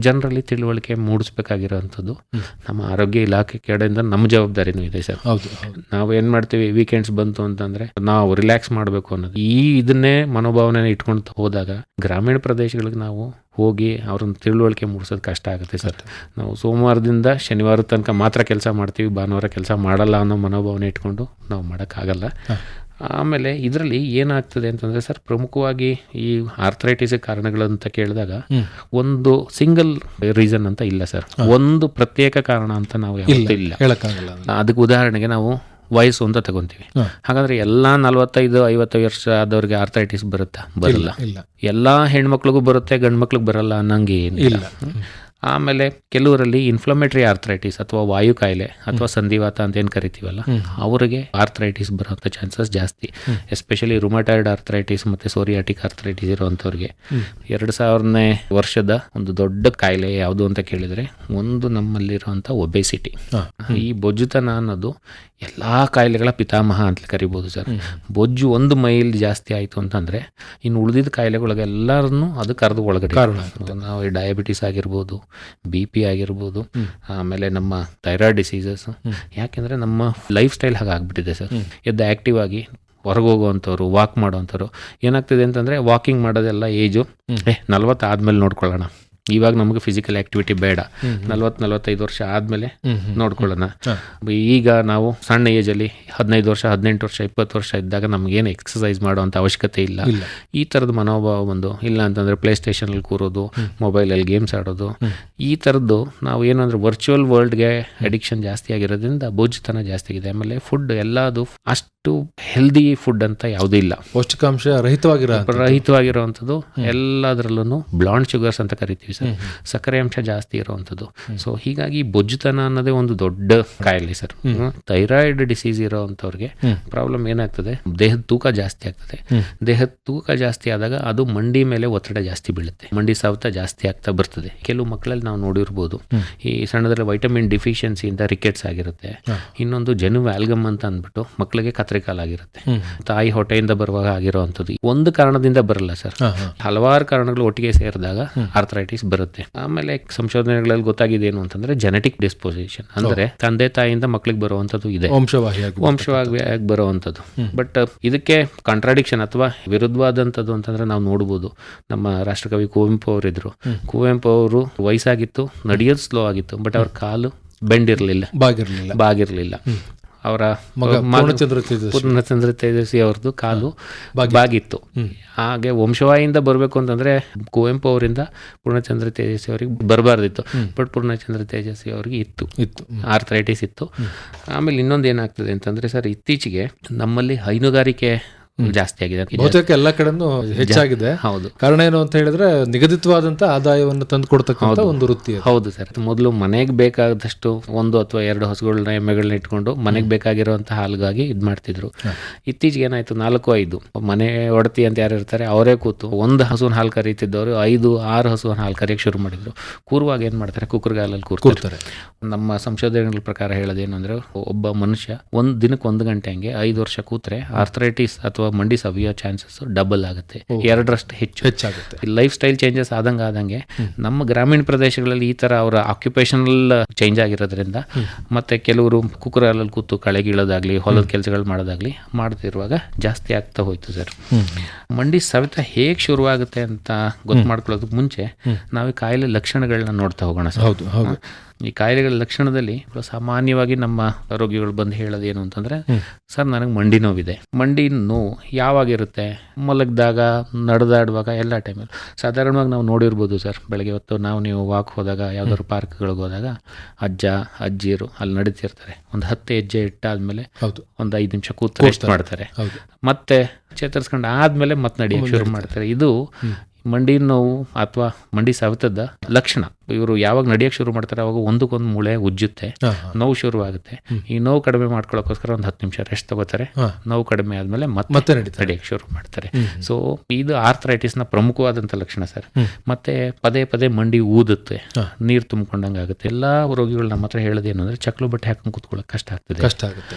ಜನರಲ್ಲಿ ತಿಳುವಳಿಕೆ ಮೂಡಿಸ್ಬೇಕಾಗಿರೋವಂಥದ್ದು ನಮ್ಮ ಆರೋಗ್ಯ ಇಲಾಖೆ ಕಡೆಯಿಂದ ನಮ್ಮ ಜವಾಬ್ದಾರಿನೂ ಇದೆ ಸರ್. ನಾವು ಏನು ಮಾಡ್ತೀವಿ ವೀಕೆಂಡ್ಸ್ ಬಂತು ಅಂತಂದ್ರೆ ನಾವು ರಿಲ್ಯಾಕ್ಸ್ ಮಾಡಬೇಕು ಅನ್ನೋದು. ಈ ಇದನ್ನೇ ಮನೋಭಾವನೆ ಇಟ್ಕೊಂಡು ಹೋದಾಗ ಗ್ರಾಮೀಣ ಪ್ರದೇಶಗಳಿಗೆ ನಾವು ಹೋಗಿ ಅವ್ರನ್ನ ತಿಳುವಳಿಕೆ ಮೂಡಿಸೋದು ಕಷ್ಟ ಆಗುತ್ತೆ ಸರ್. ನಾವು ಸೋಮವಾರದಿಂದ ಶನಿವಾರದ ತನಕ ಮಾತ್ರ ಕೆಲಸ ಮಾಡ್ತೀವಿ ಭಾನುವಾರ ಕೆಲಸ ಮಾಡಲ್ಲ ಅನ್ನೋ ಮನೋಭಾವನೆ ಇಟ್ಕೊಂಡು ನಾವು ಮಾಡೋಕ್ಕಾಗಲ್ಲ. ಆಮೇಲೆ ಇದರಲ್ಲಿ ಏನಾಗ್ತದೆ ಅಂತಂದರೆ ಸರ್ ಪ್ರಮುಖವಾಗಿ ಈ ಆರ್ಥರೈಟಿಸ್ ಕಾರಣಗಳಂತ ಕೇಳಿದಾಗ ಒಂದು ಸಿಂಗಲ್ ರೀಸನ್ ಅಂತ ಇಲ್ಲ ಸರ್. ಒಂದು ಪ್ರತ್ಯೇಕ ಕಾರಣ ಅಂತ ನಾವು ಇಲ್ಲ ಅದಕ್ಕೆ ಉದಾಹರಣೆಗೆ ನಾವು ವಯಸ್ಸು ಅಂತ ತಗೊಂತೀವಿ. ಹಾಗಾದ್ರೆ ಎಲ್ಲಾ ನಲವತ್ತೈದು ಐವತ್ತು ವರ್ಷ ಆದವ್ರಿಗೆ ಆರ್ಥರೈಟಿಸ್ ಬರುತ್ತಾ? ಬರಲ್ಲ. ಎಲ್ಲಾ ಹೆಣ್ಮಕ್ಳಿಗೂ ಬರುತ್ತೆ ಗಂಡು ಮಕ್ಳಿಗೆ ಬರಲ್ಲ ಅನ್ನಂಗೆ ಏನಿಲ್ಲ ಇಲ್ಲ ಆಮೇಲೆ ಕೆಲವರಲ್ಲಿ ಇನ್ಫ್ಲಮೇಟರಿ ಆರ್ಥರೈಟಿಸ್ ಅಥವಾ ವಾಯು ಕಾಯಿಲೆ ಅಥವಾ ಸಂಧಿವಾತ ಅಂತ ಏನು ಕರಿತೀವಲ್ಲ ಅವರಿಗೆ ಆರ್ಥರೈಟಿಸ್ ಬರೋಂಥ ಚಾನ್ಸಸ್ ಜಾಸ್ತಿ. ಎಸ್ಪೆಷಲಿ ರುಮಟಾಯ್ಡ್ ಆರ್ಥರೈಟಿಸ್ ಮತ್ತು ಸೋರಿಯಾಟಿಕ್ ಆರ್ಥರೈಟಿಸ್ ಇರುವಂಥವ್ರಿಗೆ. ಎರಡು ಸಾವಿರನೇ ವರ್ಷದ ಒಂದು ದೊಡ್ಡ ಕಾಯಿಲೆ ಯಾವುದು ಅಂತ ಕೇಳಿದರೆ ಒಂದು ನಮ್ಮಲ್ಲಿರುವಂಥ ಒಬೆಸಿಟಿ. ಈ ಬೊಜ್ಜುತನ ಅನ್ನೋದು ಎಲ್ಲಾ ಕಾಯಿಲೆಗಳ ಪಿತಾಮಹ ಅಂತ ಕರಿಬೋದು ಸರ್. ಬೊಜ್ಜು ಒಂದು ಮೈಲ್ ಜಾಸ್ತಿ ಆಯಿತು ಅಂತಂದರೆ ಇನ್ನು ಉಳಿದಿದ್ದ ಕಾಯಿಲೆಗಳಿಗೆಲ್ಲರನ್ನು ಅದು ಕರೆದು ಒಳಗಡೆ ಕಾರಣ ನಾವು ಡಯಾಬಿಟಿಸ್ ಆಗಿರ್ಬೋದು ಬಿ ಪಿ ಆಗಿರ್ಬೋದು ಆಮೇಲೆ ನಮ್ಮ ಥೈರಾಯ್ಡ್ ಡಿಸೀಸಸ್ ಯಾಕೆಂದರೆ ನಮ್ಮ ಲೈಫ್ ಸ್ಟೈಲ್ ಹಾಗೆ ಆಗಿಬಿಟ್ಟಿದೆ ಸರ್ ಎದ್ದು ಆ್ಯಕ್ಟಿವ್ ಆಗಿ ಹೊರಗೆ ಹೋಗುವಂಥವ್ರು ವಾಕ್ ಮಾಡೋವಂಥವ್ರು ಏನಾಗ್ತಿದೆ ಅಂತಂದರೆ ವಾಕಿಂಗ್ ಮಾಡೋದೆಲ್ಲ ಏಜು ಏ ನಲ್ವತ್ತು ಆದಮೇಲೆ ನೋಡ್ಕೊಳ್ಳೋಣ. ಇವಾಗ ನಮಗೆ ಫಿಸಿಕಲ್ ಆಕ್ಟಿವಿಟಿ ಬೇಡ. ನಲ್ವತ್ತು ನಲ್ವತ್ತೈದು ವರ್ಷ ಆದಮೇಲೆ ನೋಡ್ಕೊಳ್ಳೋಣ. ಈಗ ನಾವು ಸಣ್ಣ ಏಜಲ್ಲಿ ಹದಿನೈದು ವರ್ಷ ಹದಿನೆಂಟು ವರ್ಷ ಇಪ್ಪತ್ತು ವರ್ಷ ಇದ್ದಾಗ ನಮಗೇನು ಎಕ್ಸಸೈಸ್ ಮಾಡುವಂಥ ಅವಶ್ಯಕತೆ ಇಲ್ಲ. ಈ ಥರದ ಮನೋಭಾವ ಒಂದು ಇಲ್ಲ ಅಂತಂದರೆ ಪ್ಲೇ ಸ್ಟೇಷನಲ್ಲಿ ಕೂರೋದು ಮೊಬೈಲಲ್ಲಿ ಗೇಮ್ಸ್ ಆಡೋದು. ಈ ಥರದ್ದು ನಾವು ಏನಂದ್ರೆ ವರ್ಚುವಲ್ ವರ್ಲ್ಡ್ಗೆ ಅಡಿಕ್ಷನ್ ಜಾಸ್ತಿ ಆಗಿರೋದ್ರಿಂದ ಬೊಜ್ಜುತನ ಜಾಸ್ತಿ ಆಗಿದೆ. ಆಮೇಲೆ ಫುಡ್ ಎಲ್ಲದು ಅಷ್ಟು ಹೆಲ್ದಿ ಫುಡ್ ಅಂತ ಯಾವುದೂ ಇಲ್ಲ. ಪೌಷ್ಟಿಕಾಂಶ ರಹಿತವಾಗಿರೋ ರಹಿತವಾಗಿರುವಂಥದ್ದು ಎಲ್ಲದರಲ್ಲೂ ಬ್ಲಾಂಡ್ ಶುಗರ್ಸ್ ಅಂತ ಕರಿತೀವಿ. ಹೇಳ್ತೀವಿ ಸರ್ ಸಕ್ಕರೆ ಅಂಶ ಜಾಸ್ತಿ ಇರೋವಂಥದ್ದು. ಸೊ ಹೀಗಾಗಿ ಬೊಜ್ಜುತನ ಅನ್ನೋದೇ ಒಂದು ದೊಡ್ಡ ಕಾಯಿಲೆ ಸರ್. ಥೈರಾಯ್ಡ್ ಡಿಸೀಸ್ ಇರೋವಂಥವ್ರಿಗೆ ಪ್ರಾಬ್ಲಮ್ ಏನಾಗ್ತದೆ? ದೇಹದ ತೂಕ ಜಾಸ್ತಿ ಆಗ್ತದೆ. ದೇಹದ ತೂಕ ಜಾಸ್ತಿ ಆದಾಗ ಅದು ಮಂಡಿ ಮೇಲೆ ಒತ್ತಡ ಜಾಸ್ತಿ ಬೀಳುತ್ತೆ. ಮಂಡಿ ಸವತ ಜಾಸ್ತಿ ಆಗ್ತಾ ಬರ್ತದೆ. ಕೆಲವು ಮಕ್ಕಳಲ್ಲಿ ನಾವು ನೋಡಿರ್ಬೋದು. ಈ ಸಣ್ಣದ್ರಲ್ಲಿ ವೈಟಮಿನ್ ಡಿಫಿಷಿಯನ್ಸಿಯಿಂದ ರಿಕೆಟ್ಸ್ ಆಗಿರುತ್ತೆ. ಇನ್ನೊಂದು ಜನು ವ್ಯಾಲ್ಗಮ್ ಅಂತ ಅಂದ್ಬಿಟ್ಟು ಮಕ್ಕಳಿಗೆ ಕತ್ರಿಕಾಲಾಗಿರುತ್ತೆ ತಾಯಿ ಹೊಟ್ಟೆಯಿಂದ ಬರುವಾಗ ಆಗಿರುವಂಥದ್ದು ಒಂದು ಕಾರಣದಿಂದ ಬರಲ್ಲ ಸರ್. ಹಲವಾರು ಕಾರಣಗಳು ಒಟ್ಟಿಗೆ ಸೇರಿದಾಗ ಆರ್ಥರೈಟಿಸ್ ಬರುತ್ತೆ. ಆಮೇಲೆ ಸಂಶೋಧನೆಗಳಲ್ಲಿ ಗೊತ್ತಾಗಿದೆ ಏನು ಅಂತಂದ್ರೆ ಜೆನೆಟಿಕ್ ಡಿಸ್ಪೋಸಿಷನ್ ಅಂದ್ರೆ ತಂದೆ ತಾಯಿಯಿಂದ ಮಕ್ಕಳಿಗೆ ಬರುವಂತದ್ದು ಇದೆ. ವಂಶವಾಹಿಯಾಗಿ ವಂಶವಾಗಿ ಬರುವಂತದ್ದು ಬಟ್ ಇದಕ್ಕೆ ಕಾಂಟ್ರಾಡಿಕ್ಷನ್ ಅಥವಾ ವಿರುದ್ಧವಾದಂಥದ್ದು ಅಂತಂದ್ರೆ ನಾವು ನೋಡ್ಬೋದು. ನಮ್ಮ ರಾಷ್ಟ್ರಕವಿ ಕುವೆಂಪು ಅವರಿದ್ರು. ಕುವೆಂಪು ಅವರು ವಯಸ್ಸಾಗಿತ್ತು ನಡೆಯೋದು ಸ್ಲೋ ಆಗಿತ್ತು ಬಟ್ ಅವ್ರ ಕಾಲು ಬೆಂಡಿರಲಿಲ್ಲ. ಬಾಗಿರಲಿಲ್ಲ. ಬಾಗಿರಲಿಲ್ಲ. ಅವರ ಮಗ ಪೂರ್ಣಚಂದ್ರ ತೇಜಸ್ವಿ. ಪೂರ್ಣಚಂದ್ರ ತೇಜಸ್ವಿ ಅವ್ರದ್ದು ಕಾಲು ಬಾಗಿತ್ತು. ಹಾಗೆ ವಂಶವಾಹಿಯಿಂದ ಬರಬೇಕು ಅಂತಂದ್ರೆ ಕುವೆಂಪು ಅವರಿಂದ ಪೂರ್ಣಚಂದ್ರ ತೇಜಸ್ವಿ ಅವರಿಗೆ ಬರಬಾರ್ದಿತ್ತು. ಬಟ್ ಪೂರ್ಣಚಂದ್ರ ತೇಜಸ್ವಿ ಅವರಿಗೆ ಇತ್ತು. ಇತ್ತು. ಆರ್ಥರೈಟಿಸ್ ಇತ್ತು. ಆಮೇಲೆ ಇನ್ನೊಂದು ಏನಾಗ್ತದೆ ಅಂತಂದ್ರೆ ಸರ್ ಇತ್ತೀಚೆಗೆ ನಮ್ಮಲ್ಲಿ ಹೈನುಗಾರಿಕೆ ಜಾಸ್ತಿ ಆಗಿದೆ. ಬಹುತೇಕ ಎಲ್ಲ ಕಡೆನೂ ಹೆಚ್ಚಾಗಿದೆ. ಹೌದು. ಕಾರಣ ಏನು ಅಂತ ಹೇಳಿದ್ರೆ ನಿಗದಿತವಾದಂತ ಆದಾಯವನ್ನು ತಂದು ಕೊಡ್ತಕ್ಕಂಥ ಒಂದು ವೃತ್ತಿ ಹೌದು ಸರ್. ಮೊದಲು ಮನೆಗೆ ಬೇಕಾದಷ್ಟು ಒಂದು ಅಥವಾ ಎರಡು ಹಸುಗಳನ್ನ ಎಮ್ಮೆಗಳನ್ನ ಇಟ್ಕೊಂಡು ಮನೆಗೆ ಬೇಕಾಗಿರುವಂತಹ ಹಾಲ್ಗಾಗಿ ಇದು ಮಾಡ್ತಿದ್ರು. ಇತ್ತೀಚೆಗೆ ಏನಾಯ್ತು ನಾಲ್ಕು ಐದು. ಮನೆ ಒಡತಿ ಅಂತ ಯಾರು ಇರ್ತಾರೆ ಅವರೇ ಕೂತು ಒಂದು ಹಸುವಿನ ಹಾಲು ಕರೀತಿದ್ದವರು ಐದು ಆರು ಹಸುವಿನ ಹಾಲು ಕರೆಯಕ್ಕೆ ಶುರು ಮಾಡಿದ್ರು. ಕೂರುವಾಗ ಏನು ಮಾಡ್ತಾರೆ ಕುಕ್ಕರ್ಗಾಲಲ್ಲಿ ಕೂರ್ತಾರೆ. ನಮ್ಮ ಸಂಶೋಧನೆಗಳ ಪ್ರಕಾರ ಹೇಳೋದೇನು ಅಂದ್ರೆ ಒಬ್ಬ ಮನುಷ್ಯ ಒಂದು ದಿನಕ್ಕೆ ಒಂದು ಗಂಟೆ ಹಂಗೆ ಐದು ವರ್ಷ ಕೂತ್ರೆ ಆರ್ಥರೈಟಿಸ್ ಅಥವಾ ಮಂಡಿ ಸವಿಯೋ ಚಾನ್ಸಸ್ ಡಬಲ್ ಆಗುತ್ತೆ. ಎರಡರಷ್ಟು ಹೆಚ್ಚು. ಹೆಚ್ಚಾಗುತ್ತೆ. ಲೈಫ್ ಸ್ಟೈಲ್ ಚೇಂಜಸ್ ಆದಂಗೆ ಆದಂಗೆ ನಮ್ಮ ಗ್ರಾಮೀಣ ಪ್ರದೇಶಗಳಲ್ಲಿ ಈ ಥರ ಅವರ ಆಕ್ಯುಪೇಷನಲ್ ಚೇಂಜ್ ಆಗಿರೋದ್ರಿಂದ ಮತ್ತೆ ಕೆಲವರು ಕುಕ್ಕರಲ್ಲಿ ಕೂತು ಕಳೆಗೀಳೋದಾಗ್ಲಿ ಹೊಲದ ಕೆಲಸಗಳು ಮಾಡೋದಾಗ್ಲಿ ಮಾಡ್ತಿರುವಾಗ ಜಾಸ್ತಿ ಆಗ್ತಾ ಹೋಯ್ತು ಸರ್. ಮಂಡಿ ಸವೆತ ಹೇಗೆ ಶುರುವಾಗುತ್ತೆ ಅಂತ ಗೊತ್ತು ಮಾಡ್ಕೊಳ್ಳೋದಕ್ಕೆ ಮುಂಚೆ ನಾವು ಕಾಯಿಲೆ ಲಕ್ಷಣಗಳನ್ನ ನೋಡ್ತಾ ಹೋಗೋಣ ಸರ್. ಹೌದು ಹೌದು. ಈ ಕಾಯಿಲೆಗಳ ಲಕ್ಷಣದಲ್ಲಿ ಸಾಮಾನ್ಯವಾಗಿ ನಮ್ಮ ರೋಗಿಗಳು ಬಂದು ಹೇಳೋದು ಏನು ಅಂತಂದ್ರೆ ಸರ್ ನನಗೆ ಮಂಡಿ ನೋವಿದೆ. ಮಂಡಿ ನೋವು ಯಾವಾಗಿರುತ್ತೆ? ಮಲಗಿದಾಗ ನಡೆದಾಡುವಾಗ ಎಲ್ಲ ಟೈಮಲ್ಲಿ ಸಾಧಾರಣವಾಗಿ ನಾವು ನೋಡಿರ್ಬೋದು ಸರ್ ಬೆಳಗ್ಗೆ ಹೊತ್ತು ನಾವು ನೀವು ವಾಕ್ ಹೋದಾಗ ಯಾವ್ದಾದ್ರು ಪಾರ್ಕ್ಗಳಿಗೆ ಹೋದಾಗ ಅಜ್ಜ ಅಜ್ಜಿಯರು ಅಲ್ಲಿ ನಡೀತಿರ್ತಾರೆ. ಒಂದು ಹತ್ತು ಹೆಜ್ಜೆ ಇಟ್ಟಾದ್ಮೇಲೆ ಹೌದು. ಒಂದು ಐದು ನಿಮಿಷ ಕೂತು ರೆಸ್ಟ್ ಮಾಡ್ತಾರೆ. ಮತ್ತೆ ಚೇತರಿಸ್ಕೊಂಡು ಆದ್ಮೇಲೆ ಮತ್ತೆ ನಡಿಯೋಕೆ ಶುರು ಮಾಡ್ತಾರೆ. ಇದು ಮಂಡಿ ನೋವು ಅಥವಾ ಮಂಡಿ ಸವೆತದ ಲಕ್ಷಣ. ಇವರು ಯಾವಾಗ ನಡೆಯೋಕ್ಕೆ ಶುರು ಮಾಡ್ತಾರೆ ಅವಾಗ ಒಂದಕ್ಕೊಂದು ಮೂಳೆ ಉಜ್ಜುತ್ತೆ. ನೋವು ಶುರುವಾಗುತ್ತೆ ಈ ನೋವು ಕಡಿಮೆ ಮಾಡ್ಕೊಳ್ಳೋಕ್ಕೋಸ್ಕರ ಒಂದು ಹತ್ತು ನಿಮಿಷ ರೆಸ್ಟ್ ತಗೋತಾರೆ. ನೋವು ಕಡಿಮೆ ಆದ್ಮೇಲೆ ಮತ್ತೆ ಮತ್ತೆ ನಡೆಯೋಕ್ಕೆ ಶುರು ಮಾಡ್ತಾರೆ. ಸೊ ಇದು ಆರ್ಥರೈಟಿಸ್ನ ಪ್ರಮುಖವಾದಂಥ ಲಕ್ಷಣ ಸರ್. ಮತ್ತೆ ಪದೇ ಪದೇ ಮಂಡಿ ಊದುತ್ತೆ ನೀರು ತುಂಬಿಕೊಂಡಂಗೆ ಆಗುತ್ತೆ. ಎಲ್ಲ ರೋಗಿಗಳು ನಮ್ಮ ಹತ್ರ ಹೇಳೋದೇನು ಅಂದ್ರೆ ಚಕ್ಲು ಬಟ್ಟೆ ಹಾಕೊಂಡು ಕೂತ್ಕೊಳ್ಳೋಕೆ ಕಷ್ಟ ಆಗ್ತದೆ. ಕಷ್ಟ ಆಗುತ್ತೆ.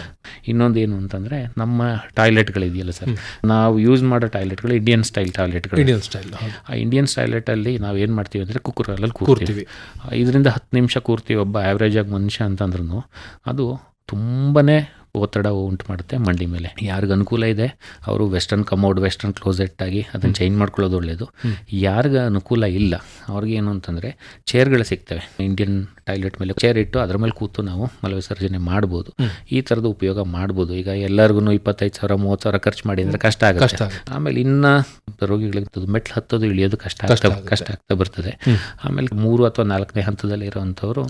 ಇನ್ನೊಂದು ಏನು ಅಂತಂದ್ರೆ ನಮ್ಮ ಟಾಯ್ಲೆಟ್ಗಳಿದೆಯಲ್ಲ ಸರ್. ನಾವು ಯೂಸ್ ಮಾಡೋ ಟಾಯ್ಲೆಟ್ಗಳು ಇಂಡಿಯನ್ ಸ್ಟೈಲ್ ಟಾಯ್ಲೆಟ್ಗಳು. ಇಂಡಿಯನ್ ಸ್ಟೈಲ್ ಆ ಇಂಡಿಯನ್ ಸ್ಟೈಲೆಟ್ ಅಲ್ಲಿ ನಾವು ಏನು ಮಾಡ್ತೀವಿ ಅಂದರೆ ಕುಕ್ಕರಲ್ಲಿ ಕೂರ್ತೀವಿ. ಐದರಿಂದ ಹತ್ತು ನಿಮಿಷ ಕೂರ್ತೀವಿ ಒಬ್ಬ ಆ್ಯಾವ್ರೇಜಾಗಿ ಮನುಷ್ಯ ಅಂತಂದ್ರೂ ಅದು ತುಂಬನೇ ಒತ್ತಡ ಉಂಟು ಮಾಡುತ್ತೆ ಮಂಡಿ ಮೇಲೆ. ಯಾರಿಗೆ ಅನುಕೂಲ ಇದೆ. ಅವರು ವೆಸ್ಟರ್ನ್ ಕಮೋಡ್ ವೆಸ್ಟರ್ನ್ ಕ್ಲೋಸೆಟ್ ಆಗಿ ಅದನ್ನು ಚೇಂಜ್ ಮಾಡ್ಕೊಳ್ಳೋದು ಒಳ್ಳೆಯದು ಯಾರಿಗೆ ಅನುಕೂಲ ಇಲ್ಲ. ಅವ್ರಿಗೆ ಏನು ಅಂತಂದರೆ ಚೇರ್ಗಳು ಸಿಗ್ತವೆ. ಇಂಡಿಯನ್ ಟಾಯ್ಲೆಟ್ ಮೇಲೆ ಚೇರ್ ಇಟ್ಟು ಅದ್ರ ಮೇಲೆ ಕೂತು ನಾವು ಮಲವಿಸರ್ಜನೆ ಮಾಡ್ಬೋದು. ಈ ಥರದ ಉಪಯೋಗ ಮಾಡ್ಬೋದು. ಈಗ ಎಲ್ಲರಿಗೂ ಇಪ್ಪತ್ತೈದು ಸಾವಿರ ಮೂವತ್ತು ಸಾವಿರ ಖರ್ಚು ಮಾಡಿ ಅಂದರೆ ಕಷ್ಟ ಆಗುತ್ತೆ. ಆಮೇಲೆ ಇನ್ನೂ ರೋಗಿಗಳಿಗೆ ಮೆಟ್ಲು ಹತ್ತೋದು ಇಳಿಯೋದು ಕಷ್ಟ ಆಗ್ತಾ ಕಷ್ಟ ಆಗ್ತಾ ಬರ್ತದೆ. ಆಮೇಲೆ ಮೂರು ಅಥವಾ ನಾಲ್ಕನೇ ಹಂತದಲ್ಲಿ ಇರುವಂಥವ್ರು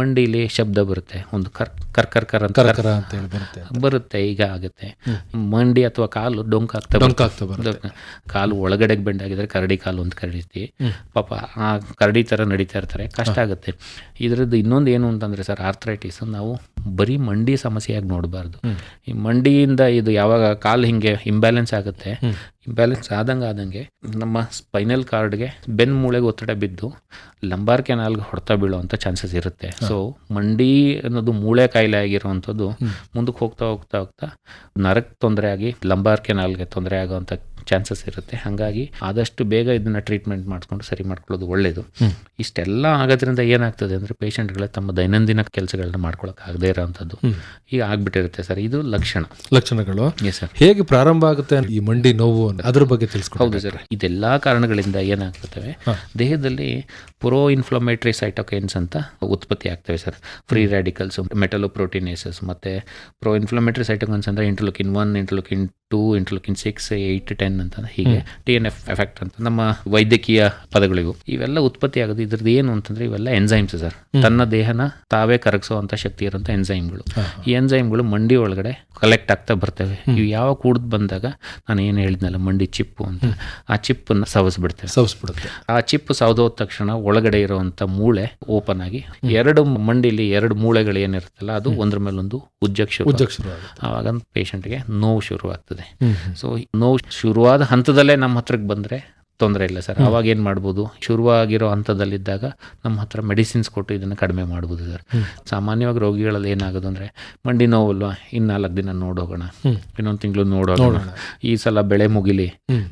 ಮಂಡಿಲಿ ಶಬ್ದ ಬರುತ್ತೆ. ಒಂದು ಕರ್ ಕರ್ ಕರ್ ಕರ್ ಅಂತ ಬರುತ್ತೆ ಬರುತ್ತೆ ಈಗ ಆಗುತ್ತೆ. ಮಂಡಿ ಅಥವಾ ಕಾಲು ಡೊಂಕ್ ಆಗ್ತಾ ಡೊಂಕ್ ಬರುತ್ತೆ. ಕಾಲು ಒಳಗಡೆಗೆ ಬೆಂಡಾಗಿದ್ರೆ ಕರಡಿ ಕಾಲು ಅಂತ ಕರೀತೀವಿ ಪಾಪ ಆ ಕರಡಿ ಥರ ನಡೀತಾ ಇರ್ತಾರೆ. ಕಷ್ಟ ಆಗುತ್ತೆ. ಇದರದ್ದು ಇನ್ನೊಂದು ಏನು ಅಂತಂದ್ರೆ ಸರ್ ಆರ್ಥ್ರೈಟಿಸ್ ನಾವು ಬರೀ ಮಂಡಿ ಸಮಸ್ಯೆಯಾಗಿ ನೋಡಬಾರ್ದು. ಈ ಮಂಡಿಯಿಂದ ಇದು ಯಾವಾಗ ಕಾಲು ಹಿಂಗೆ ಇಂಬ್ಯಾಲೆನ್ಸ್ ಆಗುತ್ತೆ ಇಂಬ್ಯಾಲೆನ್ಸ್ ಆದಂಗೆ ಆದಂಗೆ ನಮ್ಮ ಸ್ಪೈನಲ್ ಕಾರ್ಡ್ಗೆ ಬೆನ್ ಮೂಳೆಗೆ ಒತ್ತಡ ಬಿದ್ದು ಲಂಬಾರ್ ಕೆನಾಲ್ಗೆ ಹೊಡೆತ ಬೀಳುವಂಥ ಚಾನ್ಸಸ್ ಇರುತ್ತೆ. ಸೊ ಮಂಡಿ ಅನ್ನೋದು ಮೂಳೆ ಕಾಯಿಲೆ ಆಗಿರುವಂಥದ್ದು ಮುಂದಕ್ಕೆ ಹೋಗ್ತಾ ಹೋಗ್ತಾ ಹೋಗ್ತಾ ನರಕ್ಕೆ ತೊಂದರೆ ಆಗಿ ಲಂಬಾರ್ ಕೆನಾಲ್ಗೆ ತೊಂದರೆ ಆಗುವಂಥ ಚಾನ್ಸಸ್ ಇರುತ್ತೆ. ಹಾಗಾಗಿ ಆದಷ್ಟು ಬೇಗ ಇದನ್ನು ಟ್ರೀಟ್ಮೆಂಟ್ ಮಾಡಿಕೊಂಡು ಸರಿ ಮಾಡ್ಕೊಳ್ಳೋದು ಒಳ್ಳೆಯದು ಇಷ್ಟೆಲ್ಲ ಆಗೋದ್ರಿಂದ ಏನಾಗ್ತದೆ ಅಂದರೆ ಪೇಷಂಟ್ಗಳ ತಮ್ಮ ದೈನಂದಿನ ಕೆಲಸಗಳನ್ನ ಮಾಡ್ಕೊಳ್ಳೋಕೆ ಆಗದೇ ಇರೋವಂಥದ್ದು ಈಗ ಆಗ್ಬಿಟ್ಟಿರುತ್ತೆ ಸರ್. ಇದು ಲಕ್ಷಣ. ಲಕ್ಷಣಗಳು. ಎಸ್ ಸರ್ ಹೇಗೆ ಪ್ರಾರಂಭ ಆಗುತ್ತೆ ಈ ಮಂಡಿ ನೋವು ಅದ್ರ ಬಗ್ಗೆ ತಿಳಿಸ್ಕೊಡಿ ಹೌದು ಸರ್. ಇದೆಲ್ಲ ಕಾರಣಗಳಿಂದ ಏನಾಗ್ತವೆ ದೇಹದಲ್ಲಿ ಪ್ರೋ ಇನ್ಫ್ಲಮೇಟರಿ ಸೈಟೋಕೈನ್ಸ್ ಅಂತ ಉತ್ಪತ್ತಿ ಆಗ್ತವೆ ಸರ್. ಫ್ರೀ ರ್ಯಾಡಿಕಲ್ಸ್ ಮೆಟಲೋಪ್ರೋಟೀನೇಸಸ್ ಮತ್ತೆ ಪ್ರೋ ಇನ್ಫ್ಲಮೇಟರಿ ಸೈಟೋಕೈನ್ಸ್ ಅಂದರೆ interleukin one interleukin two interleukin six eight ten ಅಂತ ಹೀಗೆ ಟಿ ಎನ್ ಎಫ್ ಎಫೆಕ್ಟ್ ಅಂತ ನಮ್ಮ ವೈದ್ಯಕೀಯ ಪದಗಳಿವು ಇವೆಲ್ಲ ಉತ್ಪತ್ತಿ ಆಗೋದು ಇದ್ರದ್ದು ಏನು ಅಂತಂದ್ರೆ ಇವೆಲ್ಲ ಎನ್ಸೈಮ್ಸ್ ಸರ್. ತನ್ನ ದೇಹನ ತಾವೇ ಕರಗಿಸುವಂತ ಶಕ್ತಿ ಇರುವಂತ ಎನ್ಸೈಮ್ಗಳು ಈ ಎನ್ಸೈಮ್ಗಳು ಮಂಡಿ ಒಳಗಡೆ ಕಲೆಕ್ಟ್ ಆಗ್ತಾ ಬರ್ತವೆ. ಇವು ಯಾವ ಕೂಡ್ದು ಬಂದಾಗ ನಾನು ಏನು ಹೇಳಿದ್ನಲ್ಲ ಮಂಡಿ ಚಿಪ್ಪು ಅಂತ. ಆ ಚಿಪ್ಪನ್ನು ಸವಸ್ಬಿಡ್ತೇವೆ. ಸವಸ್ಬಿಡುತ್ತೆ. ಆ ಚಿಪ್ಪು ಸೌದೋದ ತಕ್ಷಣ ಒಳಗಡೆ ಇರುವಂತ ಮೂಳೆ ಓಪನ್ ಆಗಿ ಎರಡು ಮಂಡಿಲಿ ಎರಡು ಮೂಳೆಗಳು ಏನಿರುತ್ತಲ್ಲ ಅದು ಒಂದ್ರ ಮೇಲೊಂದು ಉಜ್ಜಕ್ಷ ಶುರು ಉಜ್ಜಕ್ ಶುರು ಆಗುತ್ತೆ ಆವಾಗ ಪೇಷಂಟ್ಗೆ ನೋವು ಶುರುವಾಗ್ತದೆ. ಸೊ ನೋವು ಶುರುವಾದ ಹಂತದಲ್ಲೇ ನಮ್ಮ ಹತ್ರಕ್ಕೆ ಬಂದರೆ ತೊಂದರೆ ಇಲ್ಲ ಸರ್. ಅವಾಗ ಏನು ಮಾಡ್ಬೋದು? ಶುರುವಾಗಿರೋ ಹಂತದಲ್ಲಿದ್ದಾಗ ನಮ್ಮ ಹತ್ರ ಮೆಡಿಸಿನ್ಸ್ ಕೊಟ್ಟು ಇದನ್ನು ಕಡಿಮೆ ಮಾಡ್ಬೋದು ಸರ್. ಸಾಮಾನ್ಯವಾಗಿ ರೋಗಿಗಳಲ್ಲಿ ಏನಾಗೋದು ಅಂದರೆ ಮಂಡಿ ನೋವಲ್ವಾ? ಇನ್ನು ನಾಲ್ಕು ದಿನ ನೋಡೋಗೋಣ. ಇನ್ನೊಂದು ತಿಂಗಳು ನೋಡೋಣ. ಈ ಸಲ ಬೆಳೆ ಮುಗಿಲಿ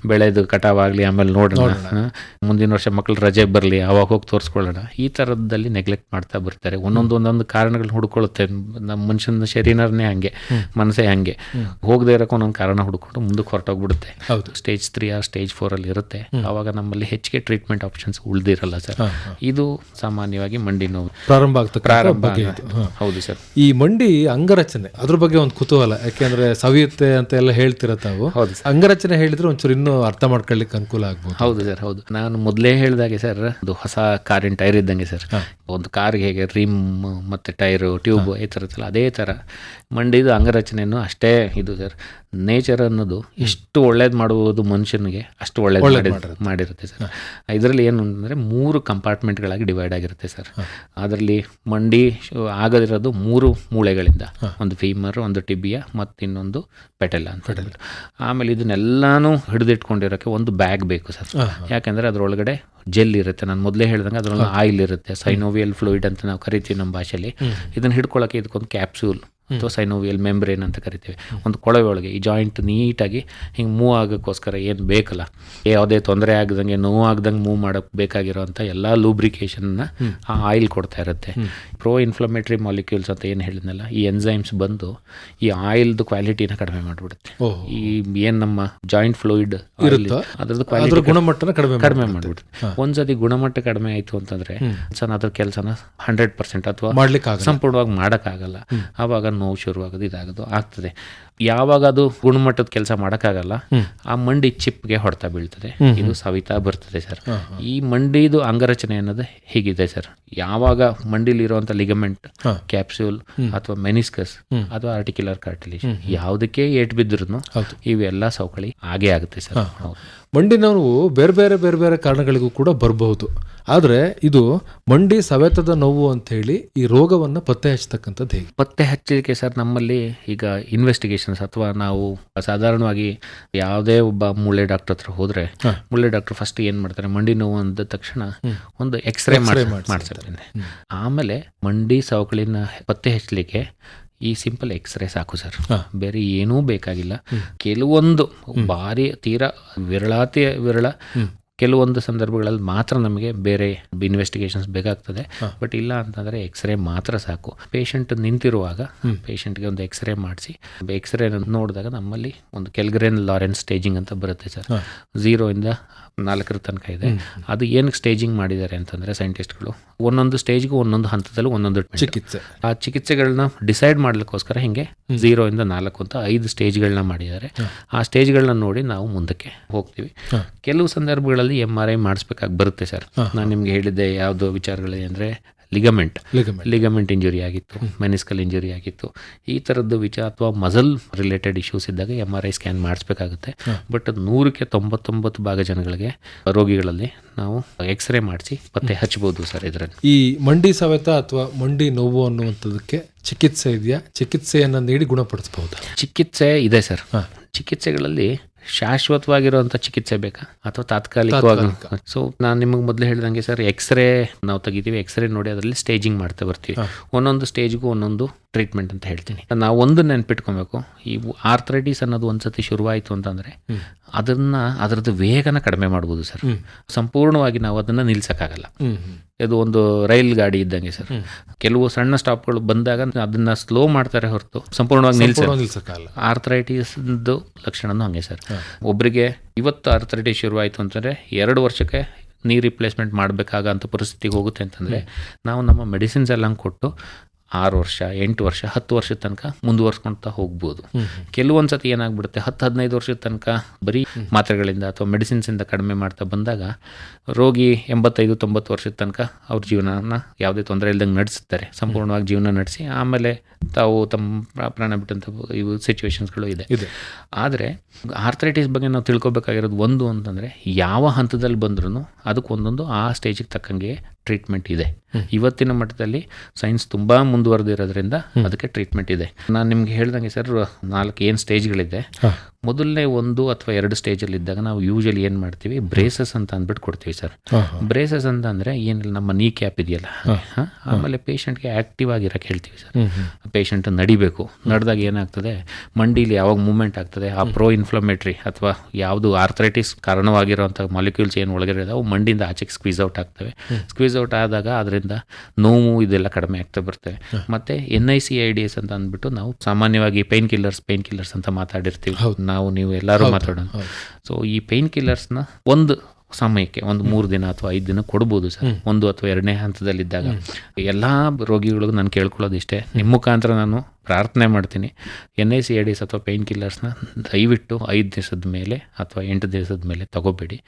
ಬೆಳೆದು ಕಟಾವಾಗಲಿ ಆಮೇಲೆ ನೋಡೋಣ. ಮುಂದಿನ ವರ್ಷ ಮಕ್ಕಳು ರಜೆ ಬರಲಿ ಅವಾಗ ಹೋಗಿ ತೋರಿಸ್ಕೊಳ್ಳೋಣ. ಈ ಥರದಲ್ಲಿ ನೆಗ್ಲೆಕ್ಟ್ ಮಾಡ್ತಾ ಬರ್ತಾರೆ. ಒಂದೊಂದು ಒಂದೊಂದು ಕಾರಣಗಳು ಹುಡ್ಕೊಳ್ಳುತ್ತೆ ನಮ್ಮ ಮನುಷ್ಯನ ಶರೀರನೇ ಹಂಗೆ ಮನಸ್ಸೇ ಹಂಗೆ. ಹೋಗದೆ ಇರೋಕೆ ಒಂದೊಂದು ಕಾರಣ ಹುಡ್ಕೊಂಡು ಮುಂದಕ್ಕೆ ಹೊರಟೋಗ್ಬಿಡುತ್ತೆ. ಹೌದು. ಸ್ಟೇಜ್ ತ್ರೀ ಆ ಸ್ಟೇಜ್ ಫೋರಲ್ಲಿ ಇರುತ್ತೆ. ಆವಾಗ ನಮ್ಮಲ್ಲಿ ಹೆಚ್ಚಿಗೆ ಟ್ರೀಟ್ಮೆಂಟ್ ಆಪ್ಷನ್ಸ್ ಉಳಿದಿರಲ್ಲ ಸರ್. ಇದು ಸಾಮಾನ್ಯವಾಗಿ ಮಂಡಿ ನೋವು. ಪ್ರಾರಂಭ ಆಗ್ತದೆ ಪ್ರಾರಂಭ. ಹೌದು ಸರ್. ಈ ಮಂಡಿ ಅಂಗರಚನೆ ಅದ್ರ ಬಗ್ಗೆ ಒಂದು ಕುತೂಹಲ ಯಾಕೆಂದ್ರೆ ಸವಿಯುತ್ತೆ ಅಂತ ಎಲ್ಲ ಹೇಳ್ತಿರ ತಾವು. ಹೌದು ಅಂಗರಚನೆ ಹೇಳಿದ್ರೆ ಒಂಚೂರು ಇನ್ನೂ ಅರ್ಥ ಮಾಡ್ಕೊಳ್ಳಿಕ್ಕೆ ಅನುಕೂಲ ಆಗ್ಬೋದು. ಹೌದು ಸರ್ ಹೌದು. ನಾನು ಮೊದಲೇ ಹೇಳಿದಾಗೆ ಸರ್ ಅದು ಹೊಸ ಕಾರಿನ ಟೈರ್ ಇದ್ದಂಗೆ ಸರ್. ಒಂದು ಕಾರ್ಗೆ ಹೇಗೆ ರಿಮ್ ಮತ್ತು ಟೈರು ಟ್ಯೂಬ್ ಈ ಥರ ಇರುತ್ತಲ್ಲ ಅದೇ ಥರ ಮಂಡಿದು ಅಂಗರಚನೆಯನ್ನು ಅಷ್ಟೇ ಇದು ಸರ್. ನೇಚರ್ ಅನ್ನೋದು ಎಷ್ಟು ಒಳ್ಳೇದು ಮಾಡುವುದು ಮನುಷ್ಯನಿಗೆ ಅಷ್ಟು ಒಳ್ಳೇದು ಮಾಡಿ ಮಾಡಿರುತ್ತೆ. ಸರ್. ಇದರಲ್ಲಿ ಏನು ಅಂದರೆ ಮೂರು ಕಂಪಾರ್ಟ್ಮೆಂಟ್ಗಳಾಗಿ ಡಿವೈಡ್ ಆಗಿರುತ್ತೆ ಸರ್. ಅದರಲ್ಲಿ ಮಂಡಿ ಶು- ಆಗದಿರೋದು ಮೂರು ಮೂಳೆಗಳಿಂದ. ಒಂದು ಫೀಮರ್ ಒಂದು ಟಿಬಿಯ ಮತ್ತು ಇನ್ನೊಂದು ಪೆಟೆಲ್ಲ ಅಂತ ಹೇಳ್ಬಿಟ್ಟು. ಆಮೇಲೆ ಇದನ್ನೆಲ್ಲಾನು ಹಿಡಿದಿಟ್ಕೊಂಡಿರೋಕ್ಕೆ ಒಂದು ಬ್ಯಾಗ್ ಬೇಕು ಸರ್. ಯಾಕೆಂದರೆ ಅದರೊಳಗಡೆ ಜೆಲ್ ಇರುತ್ತೆ. ನಾನು ಮೊದಲೇ ಹೇಳ್ದಂಗೆ ಅದರೊಳಗೆ ಆಯಿಲ್ ಇರುತ್ತೆ. ಸೈನೋವಿಯಲ್ ಫ್ಲೂಯಿಡ್ ಅಂತ ನಾವು ಕರಿತೀವಿ ನಮ್ಮ ಭಾಷೆಯಲ್ಲಿ ಇದನ್ನು ಹಿಡ್ಕೊಳ್ಳೋಕೆ ಇದಕ್ಕೊಂದು ಕ್ಯಾಪ್ಸೂಲ್. ಅಥವಾ ಸೈನೋವಿಯಲ್ ಮೆಂಬ್ರೇನ್ ಅಂತ ಕರಿತೀವಿ. ಒಂದು ಕೊಳವೆ ಒಳಗೆ ಈ ಜಾಯಿಂಟ್ ನೀಟಾಗಿ ಹಿಂಗೆ ಮೂವ್ ಆಗೋಕ್ಕೋಸ್ಕರ ಏನು ಬೇಕಲ್ಲ. ಯಾವುದೇ ತೊಂದರೆ ಆಗದಂಗೆ ನೋವು ಆಗ್ದಂಗೆ ಮೂವ್ ಮಾಡೋಕ್ಕೆ ಬೇಕಾಗಿರೋಂಥ ಎಲ್ಲ ಲೂಬ್ರಿಕೇಷನ್ನ ಆ ಆಯಿಲ್ ಕೊಡ್ತಾ ಇರುತ್ತೆ. ಪ್ರೋ ಇನ್ಫ್ಲಮೇಟ್ರಿ ಮಾಲಿಕ್ಯೂಲ್ಸ್ ಅಂತ ಏನು ಹೇಳಿದ್ನಲ್ಲ ಈ ಎನ್ಸೈಮ್ಸ್ ಬಂದು ಈ ಆಯಿಲ್ದು ಕ್ವಾಲಿಟಿನ ಕಡಿಮೆ ಮಾಡಿಬಿಡುತ್ತೆ. ಈ ಏನು ನಮ್ಮ ಜಾಯಿಂಟ್ ಫ್ಲೂಯಿಡ್ ಇರುತ್ತೋ, ಅದ್ರದ್ದು ಅದ್ರ ಕ್ವಾಲಿಟಿ ಗುಣಮಟ್ಟನ ಕಡಿಮೆ ಕಡಿಮೆ ಮಾಡಿಬಿಡುತ್ತೆ. ಒಂದ್ಸತಿ ಗುಣಮಟ್ಟ ಕಡಿಮೆ ಆಯಿತು ಅಂತಂದ್ರೆ ಸನ್ ಅದ್ರ ಕೆಲಸನ ಹಂಡ್ರೆಡ್ ಪರ್ಸೆಂಟ್ ಅಥವಾ ಮಾಡ್ಲಿಕ್ಕೆ. ಸಂಪೂರ್ಣವಾಗಿ ಮಾಡೋಕ್ಕಾಗಲ್ಲ. ಆವಾಗ ನೋವು ಶುರುವಾಗೋದು ಇದಾಗೋದು ಆಗ್ತದೆ. ಯಾವಾಗ ಅದು ಗುಣಮಟ್ಟದ ಕೆಲಸ ಮಾಡೋಕ್ಕಾಗಲ್ಲ ಆ ಮಂಡಿ ಚಿಪ್ಗೆ ಹೊಡೆತ ಬೀಳ್ತದೆ. ಇದು ಸವಿತಾ ಬರ್ತದೆ ಸರ್. ಈ ಮಂಡಿದು ಅಂಗರಚನೆ ಅನ್ನೋದು ಹೀಗಿದೆ ಸರ್. ಯಾವಾಗ ಮಂಡಿಲಿರುವಂಥ ಲಿಗಮೆಂಟ್ ಕ್ಯಾಪ್ಸ್ಯೂಲ್ ಅಥವಾ ಮೆನಿಸ್ಕಸ್ ಅಥವಾ ಆರ್ಟಿಕ್ಯುಲರ್ ಕಾರ್ಟಿಲೇಜ್ ಯಾವುದಕ್ಕೆ ಏಟ್ ಬಿದ್ದರೂ ಇವೆಲ್ಲ ಸೌಕಳಿ ಆಗೇ ಆಗುತ್ತೆ ಸರ್. ಮಂಡಿ ನೋವು ಬೇರೆ ಬೇರೆ ಬೇರೆ ಬೇರೆ ಕಾರಣಗಳಿಗೂ ಕೂಡ ಬರಬಹುದು. ಆದರೆ ಇದು ಮಂಡಿ ಸವೆತದ ನೋವು ಅಂತ ಹೇಳಿ ಈ ರೋಗವನ್ನು ಪತ್ತೆ ಹಚ್ಚತಕ್ಕಂಥದ್ದು ಹೇಗೆ? ಪತ್ತೆ ಹಚ್ಚಲಿಕ್ಕೆ ಸರ್ ನಮ್ಮಲ್ಲಿ ಈಗ ಇನ್ವೆಸ್ಟಿಗೇಷನ್ಸ್ ಅಥವಾ ನಾವು ಸಾಧಾರಣವಾಗಿ ಯಾವುದೇ ಒಬ್ಬ ಮೂಳೆ ಡಾಕ್ಟರ್ ಹತ್ರ ಹೋದರೆ ಮೂಳೆ ಡಾಕ್ಟರ್ ಫಸ್ಟ್ ಏನು ಮಾಡ್ತಾರೆ ಮಂಡಿ ನೋವು ಅಂದ ತಕ್ಷಣ ಒಂದು ಎಕ್ಸ್ರೇ ಮಾಡಿಸ್ತಾರೆ. ಆಮೇಲೆ ಮಂಡಿ ಸವಕಳಿನ ಪತ್ತೆ ಹಚ್ಚಲಿಕ್ಕೆ ಈ ಸಿಂಪಲ್ ಎಕ್ಸ್ರೇ ಸಾಕು ಸರ್. ಬೇರೆ ಏನೂ ಬೇಕಾಗಿಲ್ಲ. ಕೆಲವೊಂದು ಭಾರಿ ತೀರಾ ವಿರಳಾತಿ ವಿರಳ ಕೆಲವೊಂದು ಸಂದರ್ಭಗಳಲ್ಲಿ ಮಾತ್ರ ನಮಗೆ ಬೇರೆ ಇನ್ವೆಸ್ಟಿಗೇಷನ್ಸ್ ಬೇಕಾಗ್ತದೆ. ಬಟ್ ಇಲ್ಲ ಅಂತಂದರೆ ಎಕ್ಸ್ರೇ ಮಾತ್ರ ಸಾಕು. ಪೇಷಂಟ್ ನಿಂತಿರುವಾಗ ಪೇಷಂಟ್ಗೆ ಒಂದು ಎಕ್ಸ್ರೇ ಮಾಡಿಸಿ. ಎಕ್ಸ್ರೇ ನೋಡಿದಾಗ ನಮ್ಮಲ್ಲಿ ಒಂದು ಕೆಲ್ಗ್ರೇನ್ ಲಾರೆನ್ಸ್ ಸ್ಟೇಜಿಂಗ್ ಅಂತ ಬರುತ್ತೆ ಸರ್. ಝೀರೋಯಿಂದ ನಾಲ್ಕರ ತನಕ ಇದೆ. ಅದು ಏನಕ್ಕೆ ಸ್ಟೇಜಿಂಗ್ ಮಾಡಿದ್ದಾರೆ ಅಂತಂದರೆ ಸೈಂಟಿಸ್ಟ್ಗಳು ಒಂದೊಂದು ಸ್ಟೇಜ್ಗೂ ಒಂದೊಂದು ಹಂತದಲ್ಲಿ ಒಂದೊಂದು ಚಿಕಿತ್ಸೆ. ಆ ಚಿಕಿತ್ಸೆಗಳನ್ನ ಡಿಸೈಡ್ ಮಾಡಲಿಕ್ಕೋಸ್ಕರ ಹಿಂಗೆ ಝೀರೋ ಇಂದ ನಾಲ್ಕು ಅಂತ ಐದು ಸ್ಟೇಜ್ಗಳನ್ನ ಮಾಡಿದ್ದಾರೆ. ಆ ಸ್ಟೇಜ್ಗಳನ್ನ ನೋಡಿ ನಾವು ಮುಂದಕ್ಕೆ ಹೋಗ್ತೀವಿ. ಕೆಲವು ಸಂದರ್ಭಗಳಲ್ಲಿ ಎಂ ಆರ್ ಐ ಮಾಡಿಸ್ಬೇಕಾಗಿ ಬರುತ್ತೆ ಸರ್. ನಾನು ನಿಮಗೆ ಹೇಳಿದ್ದೆ ಯಾವುದು ವಿಚಾರಗಳಿದೆ ಅಂದರೆ ಲಿಗಮೆಂಟ್. ಲಿಗಮೆಂಟ್ ಇಂಜುರಿ ಆಗಿತ್ತು ಮೆನಿಸ್ಕಲ್ ಇಂಜುರಿ ಆಗಿತ್ತು. ಈ ಥರದ್ದು ವಿಚಾರ ಅಥವಾ ಮಸಲ್ ರಿಲೇಟೆಡ್ ಇಶ್ಯೂಸ್ ಇದ್ದಾಗ ಎಂ ಆರ್ ಐ ಸ್ಕ್ಯಾನ್ ಮಾಡಿಸ್ಬೇಕಾಗುತ್ತೆ. ಬಟ್ ನೂರಕ್ಕೆ ತೊಂಬತ್ತೊಂಬತ್ತು ಭಾಗ ಜನಗಳಿಗೆ ರೋಗಿಗಳಲ್ಲಿ ನಾವು ಎಕ್ಸ್ರೇ ಮಾಡಿಸಿ ಪತ್ತೆ ಹಚ್ಚಬಹುದು ಸರ್ ಇದರಲ್ಲಿ. ಈ ಮಂಡಿ ಸವೆತ ಅಥವಾ ಮಂಡಿ ನೋವು ಅನ್ನುವಂಥದ್ದಕ್ಕೆ ಚಿಕಿತ್ಸೆ ಇದೆಯಾ? ಚಿಕಿತ್ಸೆಯನ್ನು ನೀಡಿ ಗುಣಪಡಿಸಬಹುದು ಚಿಕಿತ್ಸೆ ಇದೆ ಸರ್. ಚಿಕಿತ್ಸೆಗಳಲ್ಲಿ ಶಾಶ್ವತವಾಗಿರುವಂಥ ಚಿಕಿತ್ಸೆ ಬೇಕಾ? ಅಥವಾ ತಾತ್ಕಾಲಿಕವಾಗಿ? ಸೊ ನಾನು ನಿಮಗೆ ಮೊದಲು ಹೇಳಿದಂಗೆ ಸರ್ ಎಕ್ಸ್ರೇ ನಾವು ತೆಗಿತೀವಿ. ಎಕ್ಸ್ರೇ ನೋಡಿ ಅದರಲ್ಲಿ ಸ್ಟೇಜಿಂಗ್ ಮಾಡ್ತಾ ಬರ್ತೀವಿ. ಒಂದೊಂದು ಸ್ಟೇಜ್ಗೂ ಒಂದೊಂದು ಟ್ರೀಟ್ಮೆಂಟ್ ಅಂತ ಹೇಳ್ತೀನಿ. ನಾವು ಒಂದು ನೆನ್ಪಿಟ್ಕೊಬೇಕು. ಈ ಆರ್ಥರೈಟಿಸ್ ಅನ್ನೋದು ಒಂದ್ಸತಿ ಶುರುವಾಯಿತು ಅಂತಂದರೆ ಅದನ್ನ ಅದರದ್ದು ವೇಗನ ಕಡಿಮೆ ಮಾಡ್ಬೋದು ಸರ್. ಸಂಪೂರ್ಣವಾಗಿ ನಾವು ಅದನ್ನು ನಿಲ್ಸಕ್ಕಾಗಲ್ಲ. ಇದು ಒಂದು ರೈಲ್ ಗಾಡಿ ಇದ್ದಂಗೆ ಸರ್. ಕೆಲವು ಸಣ್ಣ ಸ್ಟಾಪ್ಗಳು ಬಂದಾಗ ಅದನ್ನ ಸ್ಲೋ ಮಾಡ್ತಾರೆ ಹೊರತು ಸಂಪೂರ್ಣವಾಗಿ ನಿಲ್ಸ ಆರ್ಥ್ರೈಟಿಸ್ದು ಆರ್ಥರೈಟಿಸ್ ಲಕ್ಷಣನೂ ಹಾಗೆ ಸರ್. ಒಬ್ಬರಿಗೆ ಇವತ್ತು ಆರ್ಥರೈಟಿಸ್ ಶುರುವಾಯಿತು ಅಂತಂದರೆ ಎರಡು ವರ್ಷಕ್ಕೆ ನೀ ರಿಪ್ಲೇಸ್ಮೆಂಟ್ ಮಾಡಬೇಕಾಗಂಥ ಪರಿಸ್ಥಿತಿಗೆ ಹೋಗುತ್ತೆ ಅಂತಂದರೆ ನಾವು ನಮ್ಮ ಮೆಡಿಸಿನ್ಸ್ ಎಲ್ಲ ಕೊಟ್ಟು ಆರು ವರ್ಷ ಎಂಟು ವರ್ಷ ಹತ್ತು ವರ್ಷದ ತನಕ ಮುಂದುವರ್ಸ್ಕೊಳ್ತಾ ಹೋಗ್ಬೋದು. ಕೆಲವೊಂದು ಸತಿ ಏನಾಗ್ಬಿಡುತ್ತೆ ಹತ್ತು ಹದಿನೈದು ವರ್ಷದ ತನಕ ಬರೀ ಮಾತ್ರೆಗಳಿಂದ ಅಥವಾ ಮೆಡಿಸಿನ್ಸಿಂದ ಕಡಿಮೆ ಮಾಡ್ತಾ ಬಂದಾಗ ರೋಗಿ ಎಂಬತ್ತೈದು ತೊಂಬತ್ತು ವರ್ಷದ ತನಕ ಅವ್ರ ಜೀವನನ ಯಾವುದೇ ತೊಂದರೆ ಇಲ್ದಂಗೆ ನಡೆಸ್ತಾರೆ ಸಂಪೂರ್ಣವಾಗಿ ಜೀವನ ನಡೆಸಿ ಆಮೇಲೆ ತಾವು ತಮ್ಮ ಪ್ರಾಣ ಬಿಟ್ಟಂಥ ಇವು ಸಿಚುವೇಶನ್ಸ್ಗಳು ಇದೆ. ಇದೆ. ಆದರೆ ಆರ್ಥರೈಟಿಸ್ ಬಗ್ಗೆ ನಾವು ತಿಳ್ಕೊಬೇಕಾಗಿರೋದು ಒಂದು ಅಂತಂದರೆ ಯಾವ ಹಂತದಲ್ಲಿ ಬಂದ್ರೂ ಅದಕ್ಕೆ ಒಂದೊಂದು ಆ ಸ್ಟೇಜಿಗೆ ತಕ್ಕಂಗೆ ಟ್ರೀಟ್ಮೆಂಟ್ ಇದೆ. ಇವತ್ತಿನ ಮಟ್ಟದಲ್ಲಿ ಸೈನ್ಸ್ ತುಂಬ ಮುಂದುವರೆದಿರೋದ್ರಿಂದ ಅದಕ್ಕೆ ಟ್ರೀಟ್ಮೆಂಟ್ ಇದೆ. ನಾನು ನಿಮ್ಗೆ ಹೇಳ್ದಂಗೆ ಸರ್ ನಾಲ್ಕು ಏನು ಸ್ಟೇಜ್ಗಳಿದೆ ಮೊದಲನೇ ಒಂದು ಅಥವಾ ಎರಡು ಸ್ಟೇಜಲ್ಲಿ ಇದ್ದಾಗ ನಾವು ಯೂಶಲಿ ಏನು ಮಾಡ್ತೀವಿ? ಬ್ರೇಸಸ್ ಅಂತ ಅಂದ್ಬಿಟ್ಟು ಕೊಡ್ತೀವಿ ಸರ್ ಬ್ರೇಸಸ್ ಅಂತ ಅಂದರೆ ಏನಿಲ್ಲ ನಮ್ಮ ನೀ ಕ್ಯಾಪ್ ಇದೆಯಲ್ಲ? ಆಮೇಲೆ ಪೇಷಂಟ್ಗೆ ಆ್ಯಕ್ಟಿವ್ ಆಗಿರೋಕ್ಕೆ ಹೇಳ್ತೀವಿ ಸರ್ ಪೇಷಂಟ್ ನಡಿಬೇಕು. ನಡೆದಾಗ ಏನಾಗ್ತದೆ? ಮಂಡಿಲಿ ಯಾವಾಗ ಮೂವ್ಮೆಂಟ್ ಆಗ್ತದೆ? ಆ ಪ್ರೋ ಇನ್ಫ್ಲಮೇಟ್ರಿ ಅಥವಾ ಯಾವುದು ಆರ್ಥರೈಟಿಸ್ ಕಾರಣವಾಗಿರುವಂಥ ಮಾಲಿಕ್ಯೂಲ್ಸ್ ಏನು ಒಳಗಡೆ ಇದಾವೆ, ಅವು ಮಂಡಿಯಿಂದ ಆಚೆಗೆ ಸ್ಕ್ವೀಸ್ ಔಟ್ ಆಗ್ತವೆ. ಸ್ಕ್ವೀಸ್ ಔಟ್ ಆದಾಗ ಅದರಿಂದ ನೋವು ಇದೆಲ್ಲ ಕಡಿಮೆ ಆಗ್ತಾ ಬರ್ತವೆ ಮತ್ತೆ N I C I D S ಅಂತ ಅಂದ್ಬಿಟ್ಟು ನಾವು ಸಾಮಾನ್ಯವಾಗಿ ಪೈನ್ ಕಿಲ್ಲರ್ಸ್ ಪೈನ್ ಕಿಲ್ಲರ್ಸ್ ಅಂತ ಮಾತಾಡಿರ್ತೀವಿ. ನಾವು ನೀವು ಎಲ್ಲರೂ ಮಾತಾಡೋಣ ಸೊ ಈ ಪೈನ್ ಕಿಲ್ಲರ್ಸ್ನ ಒಂದು ಸಮಯಕ್ಕೆ ಒಂದು ಮೂರು ದಿನ ಅಥವಾ ಐದು ದಿನ ಕೊಡ್ಬೋದು ಸರ್. ಒಂದು ಅಥವಾ ಎರಡನೇ ಹಂತದಲ್ಲಿದ್ದಾಗ. ಎಲ್ಲ ರೋಗಿಗಳಿಗೂ ನಾನು ಕೇಳ್ಕೊಳ್ಳೋದು ಇಷ್ಟೇ. ನಿಮ್ಮ ಮುಖಾಂತರ ನಾನು ಪ್ರಾರ್ಥನೆ ಮಾಡ್ತೀನಿ. ಎನ್ ಐ ಸಿ ಎಡಿಸ್ ಡಿಸ್ ಅಥವಾ ಪೇಯ್ನ್ ಕಿಲ್ಲರ್ಸ್ನ ದಯವಿಟ್ಟು ಐದು ದಿವಸದ ಮೇಲೆ ಅಥವಾ ಎಂಟು ದಿವಸದ ಮೇಲೆ ತಗೋಬೇಡಿ.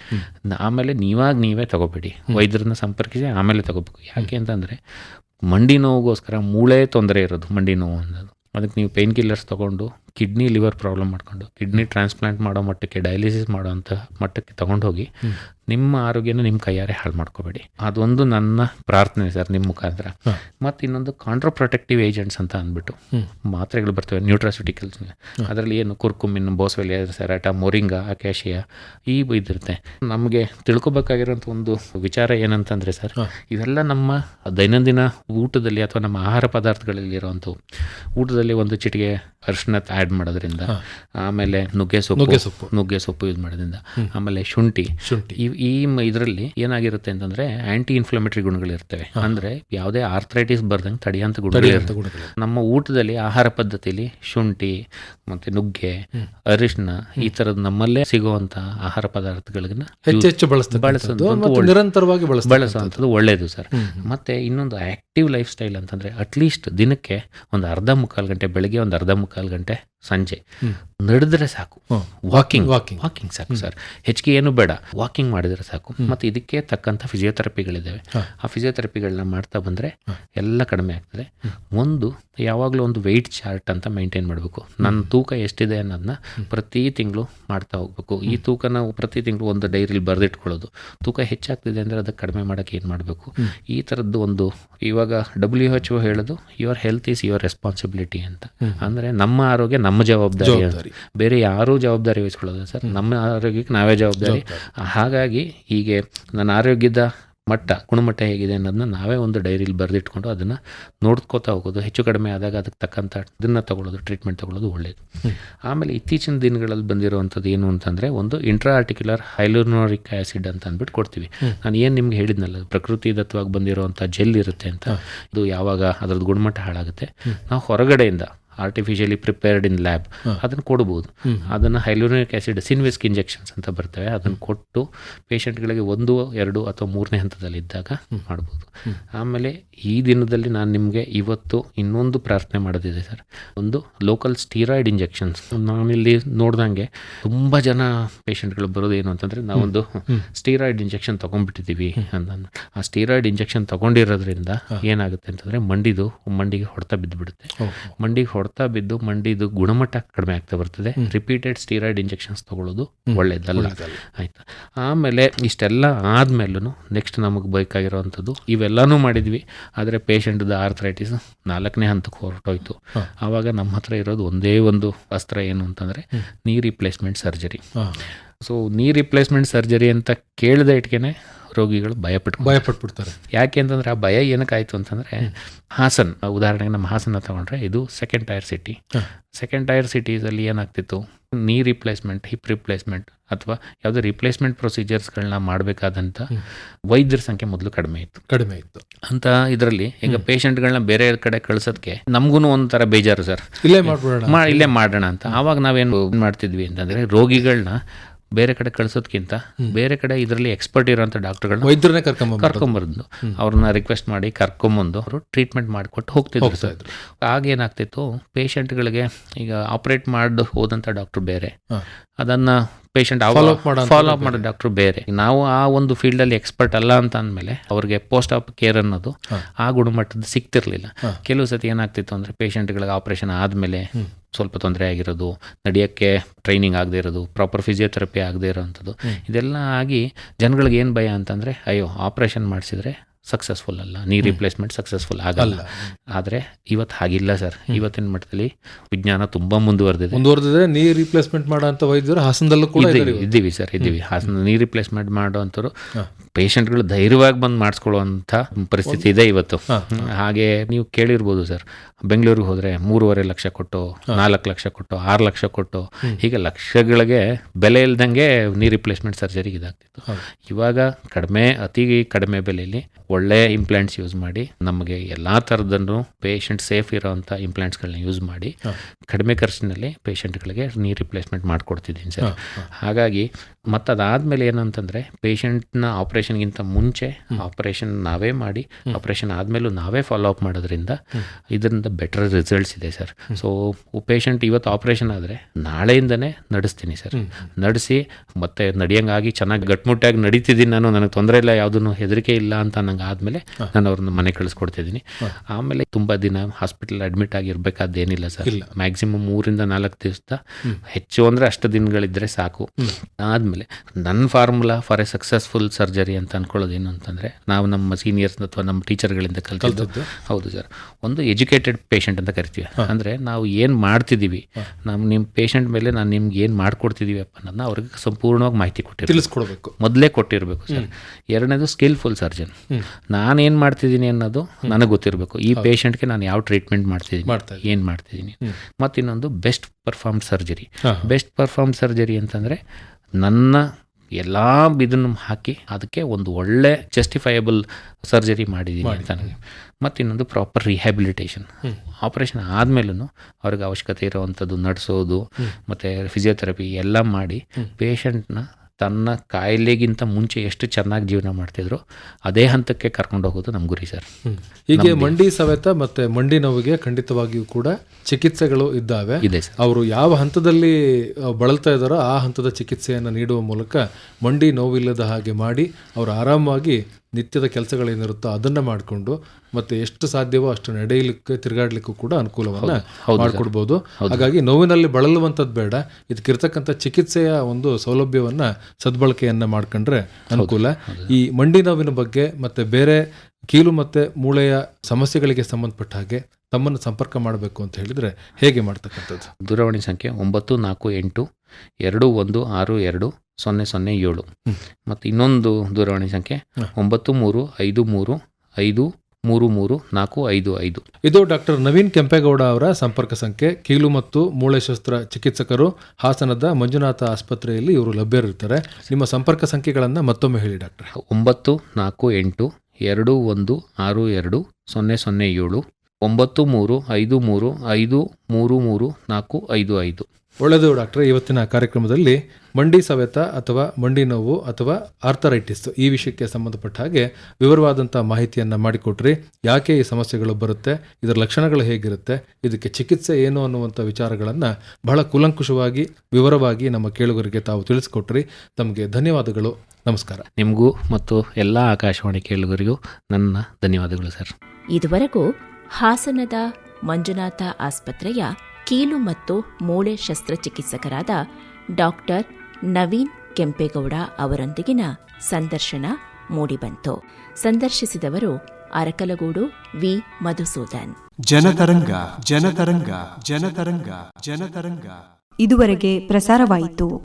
ಆಮೇಲೆ ನೀವಾಗ ನೀವೇ ತಗೋಬೇಡಿ. ವೈದ್ಯರನ್ನ ಸಂಪರ್ಕಿಸಿ ಆಮೇಲೆ ತಗೋಬೇಕು. ಯಾಕೆ ಅಂತಂದರೆ ಮಂಡಿ ನೋವುಗೋಸ್ಕರ ಮೂಳೆ ತೊಂದರೆ ಇರೋದು ಮಂಡಿ ನೋವು ಅನ್ನೋದು. ಅದಕ್ಕೆ ನೀವು ಪೇನ್ ಕಿಲ್ಲರ್ಸ್ ತೊಗೊಂಡು ಕಿಡ್ನಿ ಲಿವರ್ ಪ್ರಾಬ್ಲಮ್ ಮಾಡ್ಕೊಂಡು ಕಿಡ್ನಿ ಟ್ರಾನ್ಸ್ಪ್ಲಾಂಟ್ ಮಾಡೋ ಮಟ್ಟಕ್ಕೆ ಡಯಾಲಿಸಿಸ್ ಮಾಡೋ ಮಟ್ಟಕ್ಕೆ ತಗೊಂಡೋಗಿ ನಿಮ್ಮ ಆರೋಗ್ಯನ ನಿಮ್ಮ ಕೈಯಾರೆ ಹಾಳು ಮಾಡ್ಕೋಬೇಡಿ. ಅದೊಂದು ನನ್ನ ಪ್ರಾರ್ಥನೆ ಸರ್ ನಿಮ್ಮ ಮುಖಾಂತರ. ಮತ್ತು ಇನ್ನೊಂದು ಕಾಂಟ್ರೋ ಪ್ರೊಟೆಕ್ಟಿವ್ ಏಜೆಂಟ್ಸ್ ಅಂತ ಅಂದ್ಬಿಟ್ಟು ಮಾತ್ರೆಗಳು ಬರ್ತವೆ ನ್ಯೂಟ್ರಾಸ್ಯೂಟಿಕಲ್ಸ್ ಅದರಲ್ಲಿ ಏನು ಕುರ್ಕುಮಿನ್ ಬೋಸ್ವೆಲಿ ಸೆರಾಟ ಮೊರಿಂಗ ಅಕ್ಯಾಶಿಯಾ ಈ ಇದಿರುತ್ತೆ. ನಮಗೆ ತಿಳ್ಕೊಬೇಕಾಗಿರೋಂಥ ಒಂದು ವಿಚಾರ ಏನಂತಂದರೆ ಸರ್ ಇವೆಲ್ಲ ನಮ್ಮ ದೈನಂದಿನ ಊಟದಲ್ಲಿ ಅಥವಾ ನಮ್ಮ ಆಹಾರ ಪದಾರ್ಥಗಳಲ್ಲಿ ಇರೋವಂಥವು ಊಟದಲ್ಲಿ ಒಂದು ಚಿಟಿಗೆ ಅರಿಶಿನ ಆ್ಯಡ್ ಮಾಡೋದ್ರಿಂದ ಆಮೇಲೆ ನುಗ್ಗೆ ಸೊಪ್ಪು ನುಗ್ಗೆ ಸೊಪ್ಪು. ನುಗ್ಗೆ ಸೊಪ್ಪು ಯೂಸ್ ಮಾಡೋದ್ರಿಂದ ಆಮೇಲೆ ಶುಂಠಿ. ಶುಂಠಿ. ಈ ಇದರಲ್ಲಿ ಏನಾಗಿರುತ್ತೆ ಅಂತಂದ್ರೆ ಆಂಟಿ ಇನ್ಫ್ಲಮೇಟರಿ ಗುಣಗಳಿರ್ತವೆ ಅಂದ್ರೆ ಯಾವುದೇ ಆರ್ಥರೈಟಿಸ್ ಬರ್ದಂಗೆ ತಡೆಯಂತ ಗುಣಗಳು. ನಮ್ಮ ಊಟದಲ್ಲಿ ಆಹಾರ ಪದ್ಧತಿಲಿ ಶುಂಠಿ ಮತ್ತೆ ನುಗ್ಗೆ ಅರಿಶಿನ ಈ ತರದ ನಮ್ಮಲ್ಲೇ ಸಿಗುವಂತ ಆಹಾರ ಪದಾರ್ಥಗಳನ್ನ ಹೆಚ್ಚು ನಿರಂತರವಾಗಿ. ಬಳಸುವಂಥದ್ದು ಒಳ್ಳೇದು ಸರ್. ಮತ್ತೆ ಇನ್ನೊಂದು ಆಕ್ಟಿವ್ ಲೈಫ್ ಸ್ಟೈಲ್ ಅಂತಂದ್ರೆ ಅಟ್ಲೀಸ್ಟ್ ದಿನಕ್ಕೆ ಒಂದು ಅರ್ಧ ಮುಕ್ಕಾಲು ಗಂಟೆ ಬೆಳಗ್ಗೆ ಒಂದು ಅರ್ಧ ಮುಕ್ಕಾಲು ಗಂಟೆ ಸಂಜೆ ನಡೆದ್ರೆ ಸಾಕು. ವಾಕಿಂಗ್ ವಾಕಿಂಗ್ ವಾಕಿಂಗ್ ಸಾಕು ಸರ್. ಹೆಚ್ಚಿಗೆ ಏನು ಬೇಡ. ವಾಕಿಂಗ್ ಮಾಡಿದ್ರೆ ಸಾಕು. ಮತ್ತು ಇದಕ್ಕೆ ತಕ್ಕಂಥ ಫಿಸಿಯೋಥೆರಪಿಗಳಿದ್ದಾವೆ ಆ ಫಿಸಿಯೋಥೆರಪಿಗಳನ್ನ ಮಾಡ್ತಾ ಬಂದರೆ ಎಲ್ಲ ಕಡಿಮೆ ಆಗ್ತದೆ. ಒಂದು ಯಾವಾಗಲೂ ಒಂದು ವೆಯ್ಟ್ ಚಾರ್ಟ್ ಅಂತ ಮೇಂಟೈನ್ ಮಾಡಬೇಕು. ನನ್ನ ತೂಕ ಎಷ್ಟಿದೆ ಅನ್ನೋದನ್ನ ಪ್ರತಿ ತಿಂಗಳು ಮಾಡ್ತಾ ಹೋಗಬೇಕು. ಈ ತೂಕ ನಾವು ಪ್ರತಿ ತಿಂಗಳು ಒಂದು ಡೈರಿಲಿ ಬರೆದಿಟ್ಕೊಳ್ಳೋದು. ತೂಕ ಹೆಚ್ಚಾಗ್ತಿದೆ ಅಂದರೆ ಅದಕ್ಕೆ ಕಡಿಮೆ ಮಾಡೋಕೆ ಏನು ಮಾಡಬೇಕು? ಈ ಥರದ್ದು ಒಂದು ಇವಾಗ ಡಬ್ಲ್ಯೂ ಎಚ್ ಒ ಹೇಳೋದು your health is your responsibility ಅಂತ. ಅಂದರೆ ನಮ್ಮ ಆರೋಗ್ಯ ನಮ್ಮ ಜವಾಬ್ದಾರಿ. ಬೇರೆ ಯಾರೂ ಜವಾಬ್ದಾರಿ ವಹಿಸ್ಕೊಳ್ಳೋದು ಸರ್. ನಮ್ಮ ಆರೋಗ್ಯಕ್ಕೆ ನಾವೇ ಜವಾಬ್ದಾರಿ. ಹಾಗಾಗಿ ಹೀಗೆ ನನ್ನ ಆರೋಗ್ಯದ ಮಟ್ಟ ಗುಣಮಟ್ಟ ಹೇಗಿದೆ ಅನ್ನೋದನ್ನ ನಾವೇ ಒಂದು ಡೈರಿಲಿ ಬರೆದಿಟ್ಕೊಂಡು ಅದನ್ನು ನೋಡ್ಕೋತಾ ಹೋಗೋದು. ಹೆಚ್ಚು ಕಡಿಮೆ ಆದಾಗ ಅದಕ್ಕೆ ತಕ್ಕಂಥ ಇದನ್ನು ತಗೊಳ್ಳೋದು ಟ್ರೀಟ್ಮೆಂಟ್ ತಗೊಳ್ಳೋದು ಒಳ್ಳೆಯದು ಆಮೇಲೆ ಇತ್ತೀಚಿನ ದಿನಗಳಲ್ಲಿ ಬಂದಿರುವಂಥದ್ದು ಏನು ಅಂತಂದರೆ ಒಂದು ಇಂಟ್ರಾ ಆರ್ಟಿಕ್ಯುಲರ್ ಹೈಲೋನೋರಿಕ್ ಆ್ಯಸಿಡ್ ಅಂತ ಅಂದ್ಬಿಟ್ಟು ಕೊಡ್ತೀವಿ. ನಾನು ಏನು ನಿಮ್ಗೆ ಹೇಳಿದ್ನಲ್ಲ ಪ್ರಕೃತಿ ದತ್ತವಾಗಿ ಬಂದಿರುವಂಥ ಜೆಲ್ ಇರುತ್ತೆ ಅಂತ. ಇದು ಯಾವಾಗ ಅದ್ರದ್ದು ಗುಣಮಟ್ಟ ಹಾಳಾಗುತ್ತೆ. ನಾವು ಹೊರಗಡೆಯಿಂದ ಆರ್ಟಿಫಿಷಿಯಲಿ ಪ್ರಿಪೇರ್ಡ್ ಇನ್ ಲ್ಯಾಬ್ ಅದನ್ನು ಕೊಡ್ಬೋದು. ಅದನ್ನು ಹೈಲೋನಿಕ್ ಆ್ಯಸಿಡ್ ಸಿನ್ವೆಸ್ಕ್ ಇಂಜೆಕ್ಷನ್ಸ್ ಅಂತ ಬರ್ತವೆ. ಅದನ್ನು ಕೊಟ್ಟು ಪೇಷಂಟ್ಗಳಿಗೆ ಒಂದು ಎರಡು ಅಥವಾ ಮೂರನೇ ಹಂತದಲ್ಲಿ ಇದ್ದಾಗ ಮಾಡ್ಬೋದು. ಆಮೇಲೆ ಈ ದಿನದಲ್ಲಿ ನಾನು ನಿಮಗೆ ಇವತ್ತು ಇನ್ನೊಂದು ಪ್ರಾರ್ಥನೆ ಮಾಡೋದಿದೆ ಸರ್. ಒಂದು ಲೋಕಲ್ ಸ್ಟೀರಾಯ್ಡ್ ಇಂಜೆಕ್ಷನ್ಸ್ ನಾನಿಲ್ಲಿ ನೋಡ್ದಂಗೆ ತುಂಬ ಜನ ಪೇಷಂಟ್ಗಳು ಬರೋದು ಏನು ಅಂತಂದರೆ ನಾವೊಂದು ಸ್ಟೀರಾಯ್ಡ್ ಇಂಜೆಕ್ಷನ್ ತೊಗೊಂಡ್ಬಿಟ್ಟಿದ್ದೀವಿ ಅಂತ ಆ ಸ್ಟೀರಾಯ್ಡ್ ಇಂಜೆಕ್ಷನ್ ತೊಗೊಂಡಿರೋದ್ರಿಂದ ಏನಾಗುತ್ತೆ ಅಂತಂದರೆ ಮಂಡಿದು ಮಂಡಿಗೆ ಹೊಡೆತ ಬಿದ್ದುಬಿಡುತ್ತೆ ಮಂಡಿಗೆ ಹೊಡೆತ ಬಿದ್ದು ಮಂಡಿದು ಗುಣಮಟ್ಟ ಕಡಿಮೆ ಆಗ್ತಾ ಬರ್ತದೆ. ರಿಪೀಟೆಡ್ ಸ್ಟೀರಾಯ್ಡ್ ಇಂಜೆಕ್ಷನ್ಸ್ ತಗೊಳ್ಳೋದು ಒಳ್ಳೇದಲ್ಲ. ಆಯಿತು. ಆಮೇಲೆ ಇಷ್ಟೆಲ್ಲ ಆದಮೇಲೂ ನೆಕ್ಸ್ಟ್ ನಮಗೆ ಬೇಕಾಗಿರೋವಂಥದ್ದು ಇವೆಲ್ಲನೂ ಮಾಡಿದ್ವಿ. ಆದರೆ ಪೇಷಂಟ್ದ ಆರ್ಥರೈಟಿಸ್ ನಾಲ್ಕನೇ ಹಂತಕ್ಕೆ ಹೊರಟೋಯ್ತು. ಆವಾಗ ನಮ್ಮ ಹತ್ರ ಇರೋದು ಒಂದೇ ಒಂದು ಅಸ್ತ್ರ ಏನು ಅಂತಂದರೆ knee replacement surgery. So knee replacement surgery ಅಂತ ಕೇಳಿದ ಇಟ್ಕೆನೆ ರೋಗಿಗಳು ಭಯಪಟ್ಟು ಭಯಪಟ್ಬಿಡ್ತಾರೆ. ಯಾಕೆ ಅಂತಂದ್ರೆ ಆ ಭಯ ಏನಕ್ಕಾಯ್ತು ಅಂತಂದ್ರೆ ಹಾಸನ್ ಉದಾಹರಣೆಗೆ ನಮ್ಮ ಹಾಸನ ತಗೊಂಡ್ರೆ ಇದು second tier city second tier ಸಿಟೀಸಲ್ಲಿ ಏನಾಗ್ತಿತ್ತು? ನೀ ರಿಪ್ಲೇಸ್ಮೆಂಟ್ ಹಿಪ್ ರಿಪ್ಲೇಸ್ಮೆಂಟ್ ಅಥವಾ ಯಾವುದೇ ರಿಪ್ಲೇಸ್ಮೆಂಟ್ ಪ್ರೊಸೀಜರ್ಸ್ಗಳನ್ನ ಮಾಡಬೇಕಾದಂಥ ವೈದ್ಯರ ಸಂಖ್ಯೆ ಮೊದಲು ಕಡಿಮೆ ಇತ್ತು. ಕಡಿಮೆ ಇತ್ತು. ಅಂತ ಇದರಲ್ಲಿ ಈಗ ಪೇಷಂಟ್ಗಳನ್ನ ಬೇರೆ ಕಡೆ ಕಳ್ಸೋದಕ್ಕೆ ನಮಗೂ ಒಂಥರ ಬೇಜಾರು ಸರ್. ಇಲ್ಲೇ ಮಾಡೋಣ ಇಲ್ಲೇ ಮಾಡೋಣ ಅಂತ. ಆವಾಗ ನಾವೇನು ಮಾಡ್ತಿದ್ವಿ ಅಂತಂದರೆ ರೋಗಿಗಳನ್ನ ಬೇರೆ ಕಡೆ ಕಳಿಸೋದಕ್ಕಿಂತ ಬೇರೆ ಕಡೆ ಇದರಲ್ಲಿ ಎಕ್ಸ್ಪರ್ಟ್ ಇರೋಂಥ ಡಾಕ್ಟರ್ಗಳನ್ನ ವೈದ್ಯರನ್ನೇ ಕರ್ಕೊಂಬ ಕರ್ಕೊಂಬರ್ದು ಅವ್ರನ್ನ ರಿಕ್ವೆಸ್ಟ್ ಮಾಡಿ ಕರ್ಕೊಂಬಂದು ಅವರು ಟ್ರೀಟ್ಮೆಂಟ್ ಮಾಡಿಕೊಟ್ಟು ಹೋಗ್ತಿದ್ರು ಹೋಗ್ತಾ ಸರ್. ಆಗೇನಾಗ್ತಿತ್ತು ಪೇಷಂಟ್ಗಳಿಗೆ ಈಗ ಆಪರೇಟ್ ಮಾಡಿ ಹೋದಂಥ ಡಾಕ್ಟರ್ ಬೇರೆ. ಅದನ್ನ patient follow up follow up ಮಾಡೋ ಡಾಕ್ಟರ್ ಬೇರೆ. ನಾವು ಆ ಒಂದು ಫೀಲ್ಡಲ್ಲಿ ಎಕ್ಸ್ಪರ್ಟ್ ಅಲ್ಲ ಅಂತ ಅಂದಮೇಲೆ ಅವ್ರಿಗೆ ಪೋಸ್ಟ್ ಆಫ್ ಕೇರ್ ಅನ್ನೋದು ಆ ಗುಣಮಟ್ಟದ ಸಿಗ್ತಿರ್ಲಿಲ್ಲ. ಕೆಲವು ಸತಿ ಏನಾಗ್ತಿತ್ತು ಅಂದರೆ ಪೇಷಂಟ್ಗಳಿಗೆ ಆಪರೇಷನ್ ಆದಮೇಲೆ ಸ್ವಲ್ಪ ತೊಂದರೆ ಆಗಿರೋದು ನಡೆಯೋಕ್ಕೆ ಟ್ರೈನಿಂಗ್ ಆಗದೆ ಇರೋದು ಪ್ರಾಪರ್ ಫಿಸಿಯೋಥೆರಪಿ ಆಗದೆ ಇರೋವಂಥದ್ದು ಇದೆಲ್ಲ ಆಗಿ ಜನಗಳಿಗೆ ಏನು ಭಯ ಅಂತಂದರೆ ಅಯ್ಯೋ ಆಪರೇಷನ್ ಮಾಡಿಸಿದ್ರೆ ಸಕ್ಸಸ್ಫುಲ್ ಅಲ್ಲ ನೀ ರಿಪ್ಲೇಸ್ಮೆಂಟ್ ಸಕ್ಸಸ್ಫುಲ್ ಆಗಲ್ಲ. ಆದರೆ ಇವತ್ತು ಹಾಗಿಲ್ಲ ಸರ್. ಇವತ್ತಿನ ಮಟ್ಟದಲ್ಲಿ ವಿಜ್ಞಾನ ತುಂಬ ಮುಂದುವರೆದಿದೆ. ಮುಂದುವರೆದಿದೆ ನೀ ರಿಪ್ಲೇಸ್ಮೆಂಟ್ ಮಾಡೋ ಅಂತ ವೈದ್ಯರು ಹಾಸನದಲ್ಲೂ ಕೂಡ ಇದ್ದೀವಿ ಸರ್ ಇದ್ದೀವಿ. ಹಾಸನ ನೀ ರಿಪ್ಲೇಸ್ಮೆಂಟ್ ಮಾಡೋವಂಥವ್ರು ಪೇಷಂಟ್ಗಳು ಧೈರ್ಯವಾಗಿ ಬಂದು ಮಾಡಿಸ್ಕೊಳ್ಳುವಂಥ ಪರಿಸ್ಥಿತಿ ಇದೆ ಇವತ್ತು. ಹಾಗೆ ನೀವು ಕೇಳಿರ್ಬೋದು ಸರ್ ಬೆಂಗಳೂರಿಗೆ ಹೋದರೆ ಮೂರುವರೆ ಲಕ್ಷ ಕೊಟ್ಟು ನಾಲ್ಕು ಲಕ್ಷ ಕೊಟ್ಟು ಆರು ಲಕ್ಷ ಕೊಟ್ಟು ಹೀಗೆ ಲಕ್ಷಗಳಿಗೆ ಬೆಲೆ ಇಲ್ದಂಗೆ ನೀ ರಿಪ್ಲೇಸ್ಮೆಂಟ್ ಸರ್ಜರಿಗೆ ಇದಾಗ್ತಿತ್ತು. ಇವಾಗ ಕಡಿಮೆ ಅತಿ ಕಡಿಮೆ ಬೆಲೆಯಲ್ಲಿ ಒಳ್ಳೆ ಇಂಪ್ಲಾಂಟ್ಸ್ ಯೂಸ್ ಮಾಡಿ ನಮಗೆ ಎಲ್ಲ ಥರದನ್ನು ಪೇಷಂಟ್ ಸೇಫ್ ಇರೋವಂಥ ಇಂಪ್ಲಾಂಟ್ಸ್ಗಳನ್ನ ಯೂಸ್ ಮಾಡಿ ಕಡಿಮೆ ಖರ್ಚಿನಲ್ಲಿ ಪೇಷಂಟ್ಗಳಿಗೆ ನೀ ರಿಪ್ಲೇಸ್ಮೆಂಟ್ ಮಾಡಿಕೊಡ್ತಿದ್ದೀನಿ ಸರ್. ಹಾಗಾಗಿ ಮತ್ತು ಅದಾದಮೇಲೆ ಏನಂತಂದರೆ ಪೇಷಂಟ್ನ ಆಪ್ರೇಷನ್ಗಿಂತ ಮುಂಚೆ ಆಪ್ರೇಷನ್ ನಾವೇ ಮಾಡಿ ಆಪ್ರೇಷನ್ ಆದಮೇಲೂ ನಾವೇ ಫಾಲೋ ಅಪ್ ಮಾಡೋದ್ರಿಂದ ಇದರಿಂದ ಬೆಟರ್ ರಿಸಲ್ಟ್ಸ್ ಇದೆ ಸರ್. ಸೊ ಪೇಷಂಟ್ ಇವತ್ತು ಆಪ್ರೇಷನ್ ಆದರೆ ನಾಳೆಯಿಂದನೇ ನಡೆಸ್ತೀನಿ ಸರ್. ನಡೆಸಿ ಮತ್ತೆ ನಡೆಯಂಗಾಗಿ ಚೆನ್ನಾಗಿ ಗಟ್ಮುಟ್ಟಾಗಿ ನಡೀತಿದ್ದೀನಿ ನಾನು ನನಗೆ ತೊಂದರೆ ಇಲ್ಲ ಯಾವುದನ್ನು ಹೆದರಿಕೆ ಇಲ್ಲ ಅಂತ ನಂಗೆ ಆದಮೇಲೆ ನಾನು ಅವ್ರನ್ನ ಮನೆ ಕಳಿಸ್ಕೊಡ್ತಿದ್ದೀನಿ. ಆಮೇಲೆ ತುಂಬ ದಿನ ಹಾಸ್ಪಿಟಲ್ ಅಡ್ಮಿಟ್ ಆಗಿರ್ಬೇಕಾದ್ದೇನಿಲ್ಲ ಸರ್. ಮ್ಯಾಕ್ಸಿಮಮ್ ಮೂರಿಂದ ನಾಲ್ಕು ದಿವಸ ಹೆಚ್ಚು ಅಂದರೆ ಅಷ್ಟು ದಿನಗಳಿದ್ರೆ ಸಾಕು. ಆದಮೇಲೆ ನನ್ನ formula for a successful surgery ಅಂತ ಅನ್ಕೊಳ್ಳೋದು ಏನು ಅಂತಂದರೆ ನಾವು ನಮ್ಮ ಸೀನಿಯರ್ಸ್ ಅಥವಾ ನಮ್ಮ ಟೀಚರ್ಗಳಿಂದ ಕಲ್ತಿದ್ದು. ಹೌದು ಸರ್. ಒಂದು ಎಜುಕೇಟೆಡ್ ಪೇಷಂಟ್ ಅಂತ ಕರಿತೀವಿ. ಅಂದರೆ ನಾವು ಏನು ಮಾಡ್ತಿದ್ದೀವಿ ನಮ್ಮ ನಿಮ್ಮ ಪೇಷಂಟ್ ಮೇಲೆ ನಾನು ನಿಮ್ಗೆ ಏನು ಮಾಡ್ಕೊಡ್ತಿದ್ದೀವಿ ಅಪ್ಪ ಅನ್ನೋದನ್ನ ಅವ್ರಿಗೆ ಸಂಪೂರ್ಣವಾಗಿ ಮಾಹಿತಿ ಕೊಟ್ಟಿರ್ತೀವಿ ತಿಳಿಸ್ಕೊಡ್ಬೇಕು. ಮೊದಲೇ ಕೊಟ್ಟಿರಬೇಕು ಸರ್. ಎರಡನೇದು ಸ್ಕಿಲ್ಫುಲ್ ಸರ್ಜನ್ ನಾನು ಏನು ಮಾಡ್ತಿದ್ದೀನಿ ಅನ್ನೋದು ನನಗೆ ಗೊತ್ತಿರಬೇಕು. ಈ ಪೇಷಂಟ್ಗೆ ನಾನು ಯಾವ ಟ್ರೀಟ್ಮೆಂಟ್ ಮಾಡ್ತಿದ್ದೀನಿ ಮಾಡ್ತಾ ಏನು ಮಾಡ್ತಿದ್ದೀನಿ. ಮತ್ತು ಇನ್ನೊಂದು best perform surgery best perform surgery ಅಂತಂದರೆ ನನ್ನ ಎಲ್ಲ ಇದನ್ನು ಹಾಕಿ ಅದಕ್ಕೆ ಒಂದು ಒಳ್ಳೆ ಜಸ್ಟಿಫೈಯಬಲ್ ಸರ್ಜರಿ ಮಾಡಿದ್ದೀನಿ ಅಂತ ನನಗೆ. ಮತ್ತು ಇನ್ನೊಂದು ಪ್ರಾಪರ್ ರಿಹ್ಯಾಬಿಲಿಟೇಷನ್ ಆಪರೇಷನ್ ಆದಮೇಲೂ ಅವ್ರಿಗೆ ಅವಶ್ಯಕತೆ ಇರೋವಂಥದ್ದು ನಡೆಸೋದು ಮತ್ತು ಫಿಸಿಯೋಥೆರಪಿ ಎಲ್ಲ ಮಾಡಿ ಪೇಷಂಟ್ನ ತನ್ನ ಕಾಯಿಲೆಗಿಂತ ಮುಂಚೆ ಎಷ್ಟು ಚೆನ್ನಾಗಿ ಜೀವನ ಮಾಡ್ತಿದ್ರು ಅದೇ ಹಂತಕ್ಕೆ ಕರ್ಕೊಂಡು ಹೋಗೋದು ನಮ್ಮ ಗುರಿ ಸರ್. ಹೀಗೆ ಮಂಡಿ ಸವೆತ ಮತ್ತೆ ಮಂಡಿ ನೋವಿಗೆ ಖಂಡಿತವಾಗಿಯೂ ಕೂಡ ಚಿಕಿತ್ಸೆಗಳು ಇದ್ದಾವೆ. ಇದೆ ಅವರು ಯಾವ ಹಂತದಲ್ಲಿ ಬಳಲ್ತಾ ಇದ್ದಾರೋ ಆ ಹಂತದ ಚಿಕಿತ್ಸೆಯನ್ನು ನೀಡುವ ಮೂಲಕ ಮಂಡಿ ನೋವಿಲ್ಲದ ಹಾಗೆ ಮಾಡಿ ಅವರು ಆರಾಮವಾಗಿ ನಿತ್ಯದ ಕೆಲಸಗಳೇನಿರುತ್ತೋ ಅದನ್ನ ಮಾಡಿಕೊಂಡು ಮತ್ತೆ ಎಷ್ಟು ಸಾಧ್ಯವೋ ಅಷ್ಟು ನಡೆಯಲಿಕ್ಕೆ ತಿರುಗಾಡ್ಲಿಕ್ಕೂ ಕೂಡ ಅನುಕೂಲವನ್ನ ಮಾಡಿಕೊಡ್ಬೋದು. ಹಾಗಾಗಿ ನೋವಿನಲ್ಲಿ ಬಳಲುವಂಥದ್ದು ಬೇಡ. ಇದಕ್ಕಿರ್ತಕ್ಕಂಥ ಚಿಕಿತ್ಸೆಯ ಒಂದು ಸೌಲಭ್ಯವನ್ನ ಸದ್ಬಳಕೆಯನ್ನ ಮಾಡ್ಕೊಂಡ್ರೆ ಅನುಕೂಲ. ಈ ಮಂಡಿ ನೋವಿನ ಬಗ್ಗೆ ಮತ್ತೆ ಬೇರೆ ಕೀಲು ಮತ್ತೆ ಮೂಳೆಯ ಸಮಸ್ಯೆಗಳಿಗೆ ಸಂಬಂಧಪಟ್ಟ ಹಾಗೆ ತಮ್ಮನ್ನು ಸಂಪರ್ಕ ಮಾಡಬೇಕು ಅಂತ ಹೇಳಿದರೆ ಹೇಗೆ ಮಾಡ್ತಕ್ಕಂಥದ್ದು? ದೂರವಾಣಿ ಸಂಖ್ಯೆ ಒಂಬತ್ತು ನಾಲ್ಕು ಎಂಟು ಎರಡು ಒಂದು ಆರು ಎರಡು ಸೊನ್ನೆ ಸೊನ್ನೆ ಏಳು. ಮತ್ತು ಇನ್ನೊಂದು ದೂರವಾಣಿ ಸಂಖ್ಯೆ ಒಂಬತ್ತು ಮೂರು ಐದು ಮೂರು ಐದು ಮೂರು ಮೂರು ನಾಲ್ಕು ಐದು ಐದು. ಇದು ಡಾಕ್ಟರ್ ನವೀನ್ ಕೆಂಪೇಗೌಡ ಅವರ ಸಂಪರ್ಕ ಸಂಖ್ಯೆ. ಕೀಲು ಮತ್ತು ಮೂಳೆ ಶಸ್ತ್ರ ಚಿಕಿತ್ಸಕರು ಹಾಸನದ ಮಂಜುನಾಥ ಆಸ್ಪತ್ರೆಯಲ್ಲಿ ಇವರು ಲಭ್ಯರಿರ್ತಾರೆ. ನಿಮ್ಮ ಸಂಪರ್ಕ ಸಂಖ್ಯೆಗಳನ್ನು ಮತ್ತೊಮ್ಮೆ ಹೇಳಿ ಡಾಕ್ಟರ್. ಒಂಬತ್ತು ನಾಲ್ಕು ಎಂಟು ಎರಡು ಒಂದು ಆರು ಎರಡು ಸೊನ್ನೆ ಸೊನ್ನೆ ಏಳು. ಒಂಬತ್ತು ಮೂರು ಐದು ಮೂರು ಐದು ಮೂರು ಮೂರು ನಾಲ್ಕು ಐದು ಐದು. ಒಳ್ಳೆಯದು ಡಾಕ್ಟರ್ ಇವತ್ತಿನ ಕಾರ್ಯಕ್ರಮದಲ್ಲಿ ಮಂಡಿ ಸವೆತ ಅಥವಾ ಮಂಡಿ ನೋವು ಅಥವಾ ಆರ್ಥರೈಟಿಸ್ ಈ ವಿಷಯಕ್ಕೆ ಸಂಬಂಧಪಟ್ಟ ಹಾಗೆ ವಿವರವಾದಂಥ ಮಾಹಿತಿಯನ್ನು ಮಾಡಿಕೊಟ್ರಿ. ಯಾಕೆ ಈ ಸಮಸ್ಯೆಗಳು ಬರುತ್ತೆ ಇದರ ಲಕ್ಷಣಗಳು ಹೇಗಿರುತ್ತೆ ಇದಕ್ಕೆ ಚಿಕಿತ್ಸೆ ಏನು ಅನ್ನುವಂಥ ವಿಚಾರಗಳನ್ನು ಬಹಳ ಕುಲಂಕುಷವಾಗಿ ವಿವರವಾಗಿ ನಮ್ಮ ಕೇಳುಗರಿಗೆ ತಾವು ತಿಳಿಸ್ಕೊಟ್ರಿ. ತಮಗೆ ಧನ್ಯವಾದಗಳು. ನಮಸ್ಕಾರ. ನಿಮಗೂ ಮತ್ತು ಎಲ್ಲ ಆಕಾಶವಾಣಿ ಕೇಳುಗರಿಗೂ ನನ್ನ ಧನ್ಯವಾದಗಳು ಸರ್. ಇದುವರೆಗೂ ಹಾಸನದ ಮಂಜುನಾಥ ಆಸ್ಪತ್ರೆಯ ಕೀಲು ಮತ್ತು ಮೂಳೆ ಶಸ್ತ್ರಚಿಕಿತ್ಸಕರಾದ ಡಾಕ್ಟರ್ ನವೀನ್ ಕೆಂಪೇಗೌಡ ಅವರೊಂದಿಗಿನ ಸಂದರ್ಶನ ಮೂಡಿಬಂತು. ಸಂದರ್ಶಿಸಿದವರು ಅರಕಲಗೂಡು ವಿ. ಮಧುಸೂದನ್. ಜನತರಂಗ ಜನತರಂಗ ಜನತರಂಗ ಜನತರಂಗ. ಇದುವರೆಗೆ ಪ್ರಸಾರವಾಯಿತು.